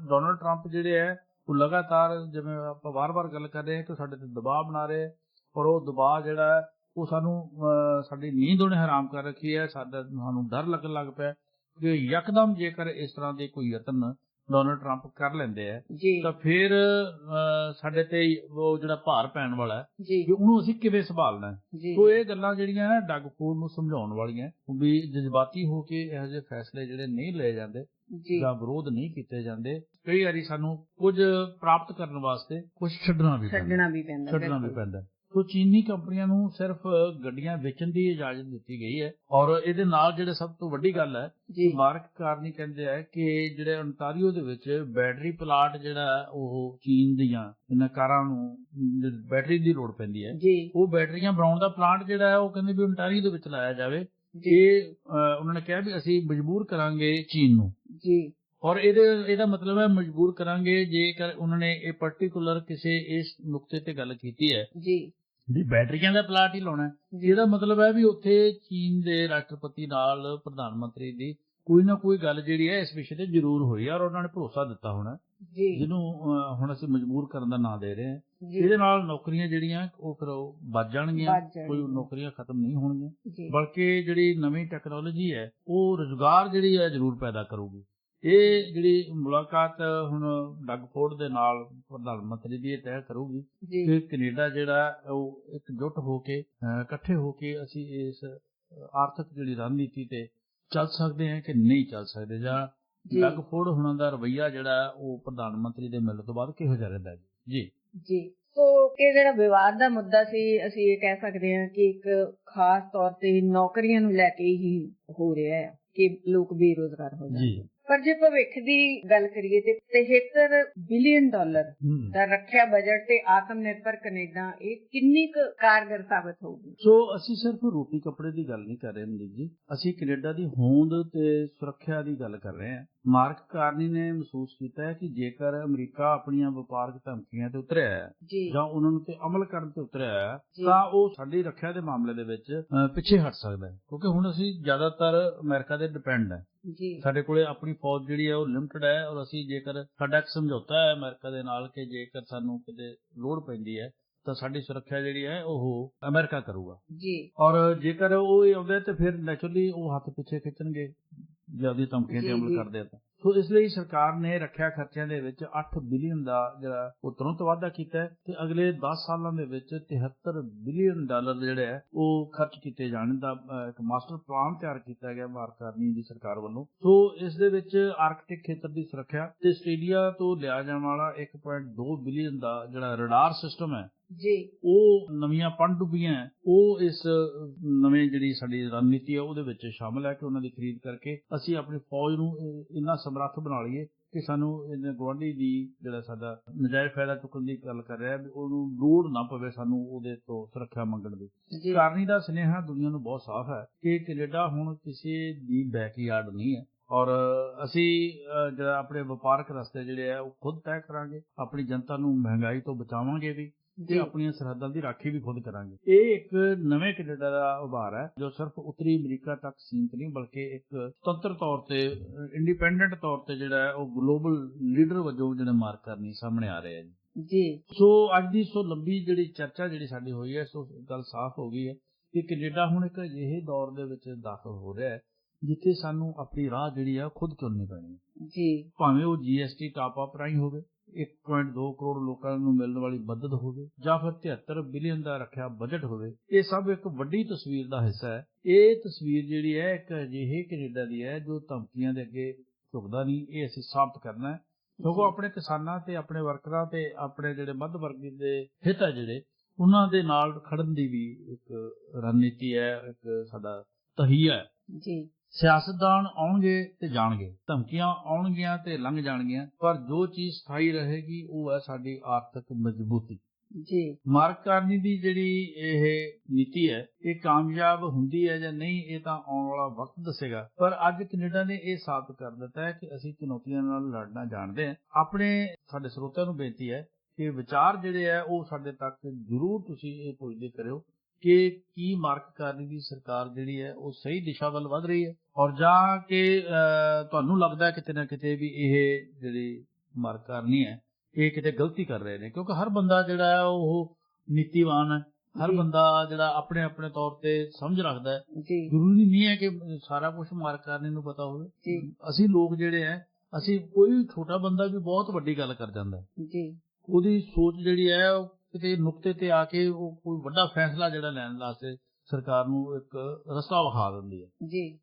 ਡੋਨਾਲਡ ਟਰੰਪ ਜਿਹੜੇ ਹੈ ਉਹ ਲਗਾਤਾਰ ਜਿਵੇਂ ਆਪਾਂ ਵਾਰ-ਵਾਰ ਗੱਲ ਕਰ ਰਹੇ ਹਾਂ ਕਿ ਸਾਡੇ ਤੇ ਦਬਾਅ ਬਣਾ ਰਹੇ ਹੈ ਔਰ ਉਹ ਦਬਾਅ ਜਿਹੜਾ ਹੈ ਉਹ ਸਾਨੂੰ ਸਾਡੀ ਨੀਂਦ ਉਹਨੇ ਹਰਾਮ ਕਰ ਰੱਖੀ ਹੈ ਸਾਡਾ ਸਾਨੂੰ ਡਰ ਲੱਗਣ ਲੱਗ ਪਿਆ ਕਿ ਯਕਦਮ ਜੇਕਰ ਇਸ ਤਰ੍ਹਾਂ ਦੇ ਕੋਈ ਯਤਨ ਡੋਨਾਲਡ ਟਰੰਪ ਕਰ ਲੈਂਦੇ ਆ ਤਾਂ ਫਿਰ ਸਾਡੇ ਤੇ ਉਹ ਜਿਹੜਾ ਭਾਰ ਪੈਣ ਵਾਲਾ ਹੈ ਉਹਨੂੰ ਅਸੀਂ ਕਿਵੇਂ ਸੰਭਾਲਣਾ ਹੈ? ਸੋ ਇਹ ਗੱਲਾਂ ਜਿਹੜੀਆਂ ਨਾ ਡੱਗ ਫੋਰਡ ਨੂੰ ਸਮਝਾਉਣ ਵਾਲੀਆਂ ਵੀ ਜਜ਼ਬਾਤੀ ਹੋ ਕੇ ਇਹੋ ਜਿਹੇ ਫੈਸਲੇ ਜਿਹੜੇ ਨਹੀਂ ਲਏ ਜਾਂਦੇ ਦਾ ਵਿਰੋਧ ਨਹੀਂ ਕੀਤੇ ਜਾਂਦੇ। ਕਈ ਵਾਰੀ ਸਾਨੂੰ ਕੁਝ ਪ੍ਰਾਪਤ ਕਰਨ ਵਾਸਤੇ ਕੁਝ ਛੱਡਣਾ ਵੀ ਪੈਂਦਾ। ਛੱਡਣਾ ਵੀ ਪੈਂਦਾ ਛੱਡਣਾ ਵੀ ਬਿਲਕੁਲ। ਪੈਂਦਾ। ਸੋ ਚੀਨੀ ਕੰਪਨੀਆਂ ਨੂੰ ਸਿਰਫ ਗੱਡੀਆਂ ਵੇਚਣ ਦੀ ਇਜਾਜ਼ਤ ਦਿੱਤੀ ਗਈ ਹੈ। ਔਰ ਇਹਦੇ ਨਾਲ ਜਿਹੜੇ ਸਭ ਤੋਂ ਵੱਡੀ ਗੱਲ ਹੈ ਮਾਰਕ ਕਾਰਨੀ ਕਹਿੰਦੇ ਆ ਕਿ ਜਿਹੜੇ ontario ਦੇ ਵਿੱਚ ਬੈਟਰੀ ਪਲਾਂਟ ਜਿਹੜਾ ਉਹ ਚੀਨ ਦੀਆਂ ਇਹਨਾਂ ਕਾਰਾਂ ਨੂੰ ਬੈਟਰੀ ਦੀ ਲੋੜ ਪੈਂਦੀ ਹੈ। ਉਹ ਬੈਟਰੀਆਂ ਬਣਾਉਣ ਦਾ ਪਲਾਂਟ ਜਿਹੜਾ ਹੈ ਉਹ ਕਹਿੰਦੇ ਵੀ ontario ਦੇ ਵਿੱਚ ਲਾਇਆ ਜਾਵੇ। ਇਹ ਉਹਨਾਂ ਨੇ ਕਿਹਾ ਵੀ ਅਸੀਂ ਮਜਬੂਰ ਕਰਾਂਗੇ ਚੀਨ ਨੂੰ। ਜੀ। ਔਰ ਇਹਦੇ ਇਹਦਾ ਮਤਲਬ ਹੈ ਮਜਬੂਰ ਕਰਾਂਗੇ ਜੇਕਰ ਉਹਨਾਂ ਨੇ ਇਹ ਪਾਰਟਿਕੂਲਰ ਕਿਸੇ ਇਸ ਨੁਕਤੇ ਤੇ ਗੱਲ ਕੀਤੀ ਹੈ। ਜੀ। ਵੀ ਬੈਟਰੀਆਂ ਦਾ ਪਲਾਂਟ ਹੀ ਲਾਉਣਾ ਇਹਦਾ ਮਤਲਬ ਹੈ ਵੀ ਉੱਥੇ ਚੀਨ ਦੇ ਰਾਸ਼ਟਰਪਤੀ ਨਾਲ ਪ੍ਰਧਾਨ ਮੰਤਰੀ ਦੀ ਕੋਈ ਨਾ ਕੋਈ ਗੱਲ ਜਿਹੜੀ ਹੈ ਇਸ ਵਿਸ਼ੇ ਤੇ ਜ਼ਰੂਰ ਹੋਈ ਹੈ ਔਰ ਉਹਨਾਂ ਨੇ ਭਰੋਸਾ ਦਿੱਤਾ ਹੋਣਾ ਜੀ। ਜਿਹਨੂੰ ਹੁਣ ਅਸੀਂ ਮਜਬੂਰ ਕਰਨ ਦਾ ਨਾਂ ਦੇ ਰਹੇ ਹਾਂ। ਇਹਦੇ ਨਾਲ ਨੌਕਰੀਆਂ ਜਿਹੜੀਆਂ ਉਹ ਫਿਰ ਉਹ ਵੱਧ ਜਾਣਗੀਆਂ। ਕੋਈ ਨੌਕਰੀਆਂ ਖਤਮ ਨਹੀਂ ਹੋਣਗੀਆਂ। ਬਲਕਿ ਜਿਹੜੀ ਨਵੀਂ ਟੈਕਨੋਲੋਜੀ ਹੈ ਉਹ ਰੁਜ਼ਗਾਰ ਜਿਹੜੀ ਹੈ ਜ਼ਰੂਰ ਪੈਦਾ ਕਰੂਗੀ। ਇਹ ਜਿਹੜੀ ਮੁਲਾਕਾਤ ਹੁਣ ਡੱਗ ਫੋਰਡ ਦੇ ਨਾਲ ਪ੍ਰਧਾਨ ਮੰਤਰੀ ਦੀ ਇਹ ਤੈਅ ਕਰੂਗੀ ਕਿ ਕੈਨੇਡਾ ਜਿਹੜਾ ਉਹ ਇਕਜੁੱਟ ਹੋ ਕੇ ਇਕੱਠੇ ਹੋ ਕੇ ਅਸੀਂ ਇਸ ਆਰਥਿਕ ਜਿਹੜੀ ਰਣਨੀਤੀ ਤੇ ਚੱਲ ਸਕਦੇ ਹਾਂ ਕਿ ਨਹੀਂ ਚੱਲ ਸਕਦੇ ਜਾਂ ਜੀ। ਡੱਗ ਫੋਰਡ ਹੁਣਾਂ ਦਾ ਰਵਈਆ ਜਿਹੜਾ ਉਹ ਪ੍ਰਧਾਨ ਮੰਤਰੀ ਦੇ ਮਿਲਣ ਤੋਂ ਬਾਅਦ ਕਿਹੋ ਜਿਹਾ ਰਹਿੰਦਾ ਜੀ? ਜੀ। ਸੋ ਇਹ ਜਿਹੜਾ ਵਿਵਾਦ ਦਾ ਮੁੱਦਾ ਸੀ ਅਸੀਂ ਇਹ ਕਹਿ ਸਕਦੇ ਹਾਂ ਕਿ ਇੱਕ ਖਾਸ ਤੌਰ ਤੇ ਨੌਕਰੀਆਂ ਨੂੰ ਲੈ ਕੇ ਹੀ ਹੋ ਰਿਹਾ ਹੈ ਕਿ ਲੋਕ ਬੇਰੋਜ਼ਗਾਰ ਹੋ ਜਾਂਦੇ ਜੀ ਪਰ ਜੇ ਭਵਿੱਖ ਦੀ ਗੱਲ ਕਰੀਏ ਤੇ 73 ਬਿਲੀਅਨ ਡਾਲਰ ਦਾ ਰੱਖਿਆ ਬਜਟ ਤੇ ਆਤਮ ਨਿਰਭਰ ਕੈਨੇਡਾ ਇਹ ਕਿੰਨੀ ਕੁ ਕਾਰਗਰ ਸਾਬਤ ਹੋਊਗੀ? ਸੋ ਅਸੀਂ ਸਿਰਫ ਰੋਟੀ ਕੱਪੜੇ ਦੀ ਗੱਲ ਨਹੀਂ ਕਰ ਰਹੇ ਮਨਦੀਪ ਜੀ। ਅਸੀਂ ਕੈਨੇਡਾ ਦੀ ਹੋਂਦ ਤੇ ਸੁਰੱਖਿਆ ਦੀ ਗੱਲ ਕਰ ਰਹੇ ਹਾਂ। ਮਾਰਕ ਕਾਰਨੀ ਨੇ ਮਹਿਸੂਸ ਕੀਤਾ ਹੈ ਕਿ ਜੇਕਰ ਅਮਰੀਕਾ ਆਪਣੀਆਂ ਵਪਾਰਕ ਧਮਕੀਆਂ ਤੇ ਉਤਰਿਆ ਹੈ ਜੀ। ਉਹਨਾਂ ਨੂੰ ਤੇ ਅਮਲ ਕਰਨ ਤੇ ਉਤਰਿਆ ਹੈ। ਤਾਂ ਉਹ ਸਾਡੀ ਰੱਖਿਆ ਦੇ ਮਾਮਲੇ ਦੇ ਵਿੱਚ ਪਿੱਛੇ ਹਟ ਸਕਦਾ ਹੈ। ਕਿਉਂਕਿ ਹੁਣ ਅਸੀਂ ਜ਼ਿਆਦਾਤਰ ਅਮਰੀਕਾ ਦੇ ਡਿਪੈਂਡ ਹੈ। ਜੀ। ਸਾਡੇ ਕੋਲੇ ਆਪਣੀ ਫੌਜ ਜਿਹੜੀ ਹੈ ਉਹ ਲਿਮਟਿਡ ਹੈ ਔਰ ਅਸੀਂ ਜੇਕਰ ਸਾਡਾ ਇੱਕ ਸਮਝੌਤਾ ਹੈ ਅਮਰੀਕਾ ਦੇ ਨਾਲ ਕਿ ਜੇਕਰ ਸਾਨੂੰ ਕਿਤੇ ਲੋੜ ਪੈਂਦੀ ਹੈ ਤਾਂ ਸਾਡੀ ਸੁਰੱਖਿਆ ਜਿਹੜੀ ਹੈ ਉਹ ਅਮਰੀਕਾ ਕਰੂਗਾ। ਜੀ। ਔਰ ਜੇਕਰ ਉਹ ਆਉਂਦੇ ਤੇ ਫਿਰ ਨੈਚੁਰਲੀ ਉਹ ਹੱਥ ਪਿੱਛੇ ਖਿੱਚਣਗੇ। ਜ਼ਿਆਦਾ ਧਮਕੀਆਂ ਤੇ ਅਮਲ। ਕਰਦੇ ਆ ਸੋ ਇਸ ਲਈ ਸਰਕਾਰ ਨੇ ਰੱਖਿਆ ਖਰਚਿਆਂ ਦੇ ਵਿੱਚ 8 ਬਿਲੀਅਨ ਦਾ ਜਿਹੜਾ ਉਹ ਤੁਰੰਤ ਵਾਧਾ ਕੀਤਾ ਤੇ ਅਗਲੇ 10 ਸਾਲਾਂ ਦੇ ਵਿੱਚ 73 ਬਿਲੀਅਨ ਡਾਲਰ ਜਿਹੜੇ ਹੈ ਉਹ ਖਰਚ ਕੀਤੇ ਜਾਣ ਦਾ ਇੱਕ ਮਾਸਟਰ ਪਲਾਨ ਤਿਆਰ ਕੀਤਾ ਗਿਆ ਮਾਰਕਾਰਨੀ ਦੀ ਸਰਕਾਰ ਵੱਲੋਂ ਸੋ ਇਸ ਦੇ ਵਿੱਚ ਆਰਕਟਿਕ ਖੇਤਰ ਦੀ ਸੁਰੱਖਿਆ ਤੇ ਆਸਟ੍ਰੇਲੀਆ ਤੋਂ ਲਿਆ ਜਾਣ ਵਾਲਾ 1.2 ਬਿਲੀਅਨ ਦਾ ਜਿਹੜਾ ਰਡਾਰ ਸਿਸਟਮ ਹੈ ਜੀ। ਉਹ ਨਵੀਆਂ ਪਣਡੁੱਬੀਆਂ ਉਹ ਇਸ ਨਵੇਂ ਜਿਹੜੀ ਸਾਡੀ ਰਣਨੀਤੀ ਹੈ ਉਹਦੇ ਵਿੱਚ ਸ਼ਾਮਲ ਹੈ ਕਿ ਉਹਨਾਂ ਦੀ ਖਰੀਦ ਕਰਕੇ ਅਸੀਂ ਆਪਣੀ ਫੌਜ ਨੂੰ ਇੰਨਾ ਸਮਰੱਥ ਬਣਾ ਲਈਏ ਕਿ ਸਾਨੂੰ ਇਹਨਾਂ ਗਵਾਂਢੀ ਦੀ ਜਿਹੜਾ ਸਾਡਾ ਨਜਾਇਜ਼ ਫਾਇਦਾ ਚੁੱਕਣ ਦੀ ਗੱਲ ਕਰ ਰਿਹਾ ਵੀ ਉਹਨੂੰ ਲੋੜ ਨਾ ਪਵੇ ਸਾਨੂੰ ਉਹਦੇ ਤੋਂ ਸੁਰੱਖਿਆ ਮੰਗਣ ਦੀ। ਕਾਰਨੀ ਦਾ ਸੁਨੇਹਾ ਦੁਨੀਆ ਨੂੰ ਬਹੁਤ ਸਾਫ਼ ਹੈ ਕਿ ਕੈਨੇਡਾ ਹੁਣ ਕਿਸੇ ਦੀ ਬੈਕਯਾਰਡ ਨਹੀਂ ਹੈ। ਔਰ ਅਸੀਂ ਜਿਹੜਾ ਆਪਣੇ ਵਪਾਰਕ ਰਸਤੇ ਜਿਹੜੇ ਆ ਉਹ ਖੁਦ ਤੈਅ ਕਰਾਂਗੇ। ਆਪਣੀ ਜਨਤਾ ਨੂੰ ਮਹਿੰਗਾਈ ਤੋਂ ਬਚਾਵਾਂਗੇ ਵੀ। ਤੇ ਆਪਣੀਆਂ ਸਰਹੱਦਾਂ ਦੀ ਰਾਖੀ ਵੀ ਖੁਦ ਕਰਾਂਗੇ। ਇਹ ਇੱਕ ਨਵੇਂ ਕੈਨੇਡਾ ਦਾ ਉਭਾਰ ਹੈ ਜੋ ਸਿਰਫ ਉੱਤਰੀ ਅਮਰੀਕਾ ਤੱਕ ਸੀਮਿਤ ਨਹੀਂ ਬਲਕਿ ਇੱਕ ਸੁਤੰਤਰ ਤੌਰ ਤੇ ਇੰਡੀਪੈਂਡੈਂਟ ਤੌਰ ਤੇ ਜਿਹੜਾ ਹੈ ਉਹ ਗਲੋਬਲ ਲੀਡਰ ਵਜੋਂ ਜਿਹੜੇ ਮਾਰਕ ਕਰਨੀ ਸਾਹਮਣੇ ਆ ਰਿਹਾ ਹੈ ਜੀ। ਸੋ ਅੱਜ ਦੀ ਸੋ ਲੰਬੀ ਜਿਹੜੀ ਚਰਚਾ ਜਿਹੜੀ ਸਾਡੀ ਹੋਈ ਹੈ ਸੋ ਗੱਲ ਸਾਫ਼ ਹੋ ਗਈ ਹੈ ਕਿ ਕੈਨੇਡਾ ਹੁਣ ਇੱਕ ਅਜਿਹੇ ਦੌਰ ਦੇ ਵਿੱਚ ਦਾਖਲ ਹੋ ਰਿਹਾ ਹੈ ਜਿੱਥੇ ਸਾਨੂੰ ਆਪਣੀ ਰਾਹ ਜਿਹੜੀ ਆ ਖੁਦ ਚੁਣਨੀ ਪੈਣੀ ਹੈ। ਜੀ। ਭਾਵੇਂ ਉਹ ਜੀਐਸਟੀ ਟਾਪ ਅਪ ਰਾਹੀਂ ਹੋਵੇ 1.2 ਕਰੋੜ ਲੋਕਾਂ ਨੂੰ ਮਿਲਣ ਵਾਲੀ ਮਦਦ ਹੋਵੇ ਜਾਂ ਫਿਰ 73 ਬਿਲੀਅਨ ਦਾ ਰੱਖਿਆ ਬਜਟ ਹੋਵੇ ਇਹ ਸਭ ਇੱਕ ਵੱਡੀ ਤਸਵੀਰ ਦਾ ਹਿੱਸਾ ਹੈ। ਇਹ ਤਸਵੀਰ ਜਿਹੜੀ ਹੈ ਇੱਕ ਅਜਿਹੇ ਕੈਨੇਡਾ ਦੀ ਹੈ ਜੋ ਧਮਕੀਆਂ ਦੇ ਅੱਗੇ ਝੁਕਦਾ ਨਹੀਂ ਇਹ ਅਸੀਂ ਸਾਬਤ ਕਰਨਾ ਹੈ। ਸਗੋਂ ਆਪਣੇ ਕਿਸਾਨਾਂ ਤੇ ਆਪਣੇ ਵਰਕਰਾਂ ਤੇ ਆਪਣੇ ਜਿਹੜੇ ਮੱਧ ਵਰਗੀ ਦੇ ਹਿੱਤ ਹੈ ਜਿਹੜੇ ਉਹਨਾਂ ਦੇ ਨਾਲ ਖੜਨ ਦੀ ਵੀ ਇੱਕ ਰਣਨੀਤੀ ਹੈ ਇੱਕ ਸਾਡਾ ਤਹੀਆ ਹੈ। ਜੀ। ਸਿਆਸਤਦਾਨ ਆਉਣਗੇ ਤੇ ਜਾਣਗੇ ਧਮਕੀਆਂ ਆਉਣਗੀਆਂ ਤੇ ਲੰਘ ਜਾਣਗੀਆਂ ਪਰ ਜੋ ਚੀਜ਼ ਸਥਾਈ ਰਹੇਗੀ ਉਹ ਹੈ ਸਾਡੀ ਆਰਥਿਕ ਮਜ਼ਬੂਤੀ। ਜੀ। ਮਾਰਕ ਕਾਰਨੀ ਦੀ ਜਿਹੜੀ ਇਹ ਨੀਤੀ ਹੈ ਇਹ ਕਾਮਯਾਬ ਹੁੰਦੀ ਹੈ ਜਾਂ ਨਹੀਂ ਇਹ ਤਾਂ ਆਉਣ ਵਾਲਾ ਵਕਤ ਦੱਸੇਗਾ। ਪਰ ਅੱਜ ਕੈਨੇਡਾ ਨੇ ਇਹ ਸਾਬਤ ਕਰ ਦਿੱਤਾ ਹੈ ਕਿ ਅਸੀਂ ਚੁਣੌਤੀਆਂ ਨਾਲ ਲੜਨਾ ਜਾਣਦੇ ਹਾਂ। ਆਪਣੇ ਸਾਡੇ ਸਰੋਤਿਆਂ ਨੂੰ ਬੇਨਤੀ ਹੈ ਕਿ ਵਿਚਾਰ ਜਿਹੜੇ ਆ ਉਹ ਸਾਡੇ ਤੱਕ ਜ਼ਰੂਰ ਤੁਸੀਂ ਇਹ ਪੁੱਛਦੇ ਕਰਿਓ। ਕਿ ਕੀ ਮਾਰਕ ਕਾਰਨੀ ਦੀ ਸਰਕਾਰ ਜਿਹੜੀ ਹੈ ਉਹ ਸਹੀ ਦਿਸ਼ਾ ਵੱਲ ਵਧ ਰਹੀ ਹੈ ਔਰ ਜਾਂ ਕਿ ਤੁਹਾਨੂੰ ਲੱਗਦਾ ਹੈ ਕਿਤੇ ਨਾ ਕਿਤੇ ਵੀ ਇਹ ਜਿਹੜੀ ਮਾਰਕ ਕਾਰਨੀ ਹੈ ਇਹ ਕਿਤੇ ਗਲਤੀ ਕਰ ਰਹੇ ਨੇ। ਕਿਉਂਕਿ ਹਰ ਬੰਦਾ ਜਿਹੜਾ ਹੈ ਉਹ ਨੀਤੀਵਾਨ ਹੈ। ਹਰ। ਬੰਦਾ ਜਿਹੜਾ ਆਪਣੇ ਆਪਣੇ ਤੌਰ ਤੇ ਸਮਝ ਰੱਖਦਾ ਹੈ। ਜ਼ਰੂਰੀ ਨਹੀਂ ਹੈ ਕਿ ਸਾਰਾ ਕੁਝ ਮਾਰਕ ਕਰਨੇ ਨੂੰ ਪਤਾ ਹੋਵੇ। ਅਸੀਂ ਲੋਕ ਜਿਹੜੇ ਆ ਅਸੀਂ ਕੋਈ ਛੋਟਾ ਬੰਦਾ ਵੀ ਬਹੁਤ ਵੱਡੀ ਗੱਲ ਕਰ ਜਾਂਦਾ ਹੈ। ਜੀ। ਉਹਦੀ ਸੋਚ ਜਿਹੜੀ ਹੈ ਉਹ ਕਿਤੇ ਨੁਕਤੇ ਤੇ ਆ ਕੇ ਉਹ ਕੋਈ ਵੱਡਾ ਫੈਸਲਾ ਜਿਹੜਾ ਲੈਣ ਵਾਸਤੇ ਸਰਕਾਰ ਨੂੰ ਇੱਕ ਰਸਤਾ ਵਿਖਾ ਦਿੰਦੀ ਹੈ। ਜੀ।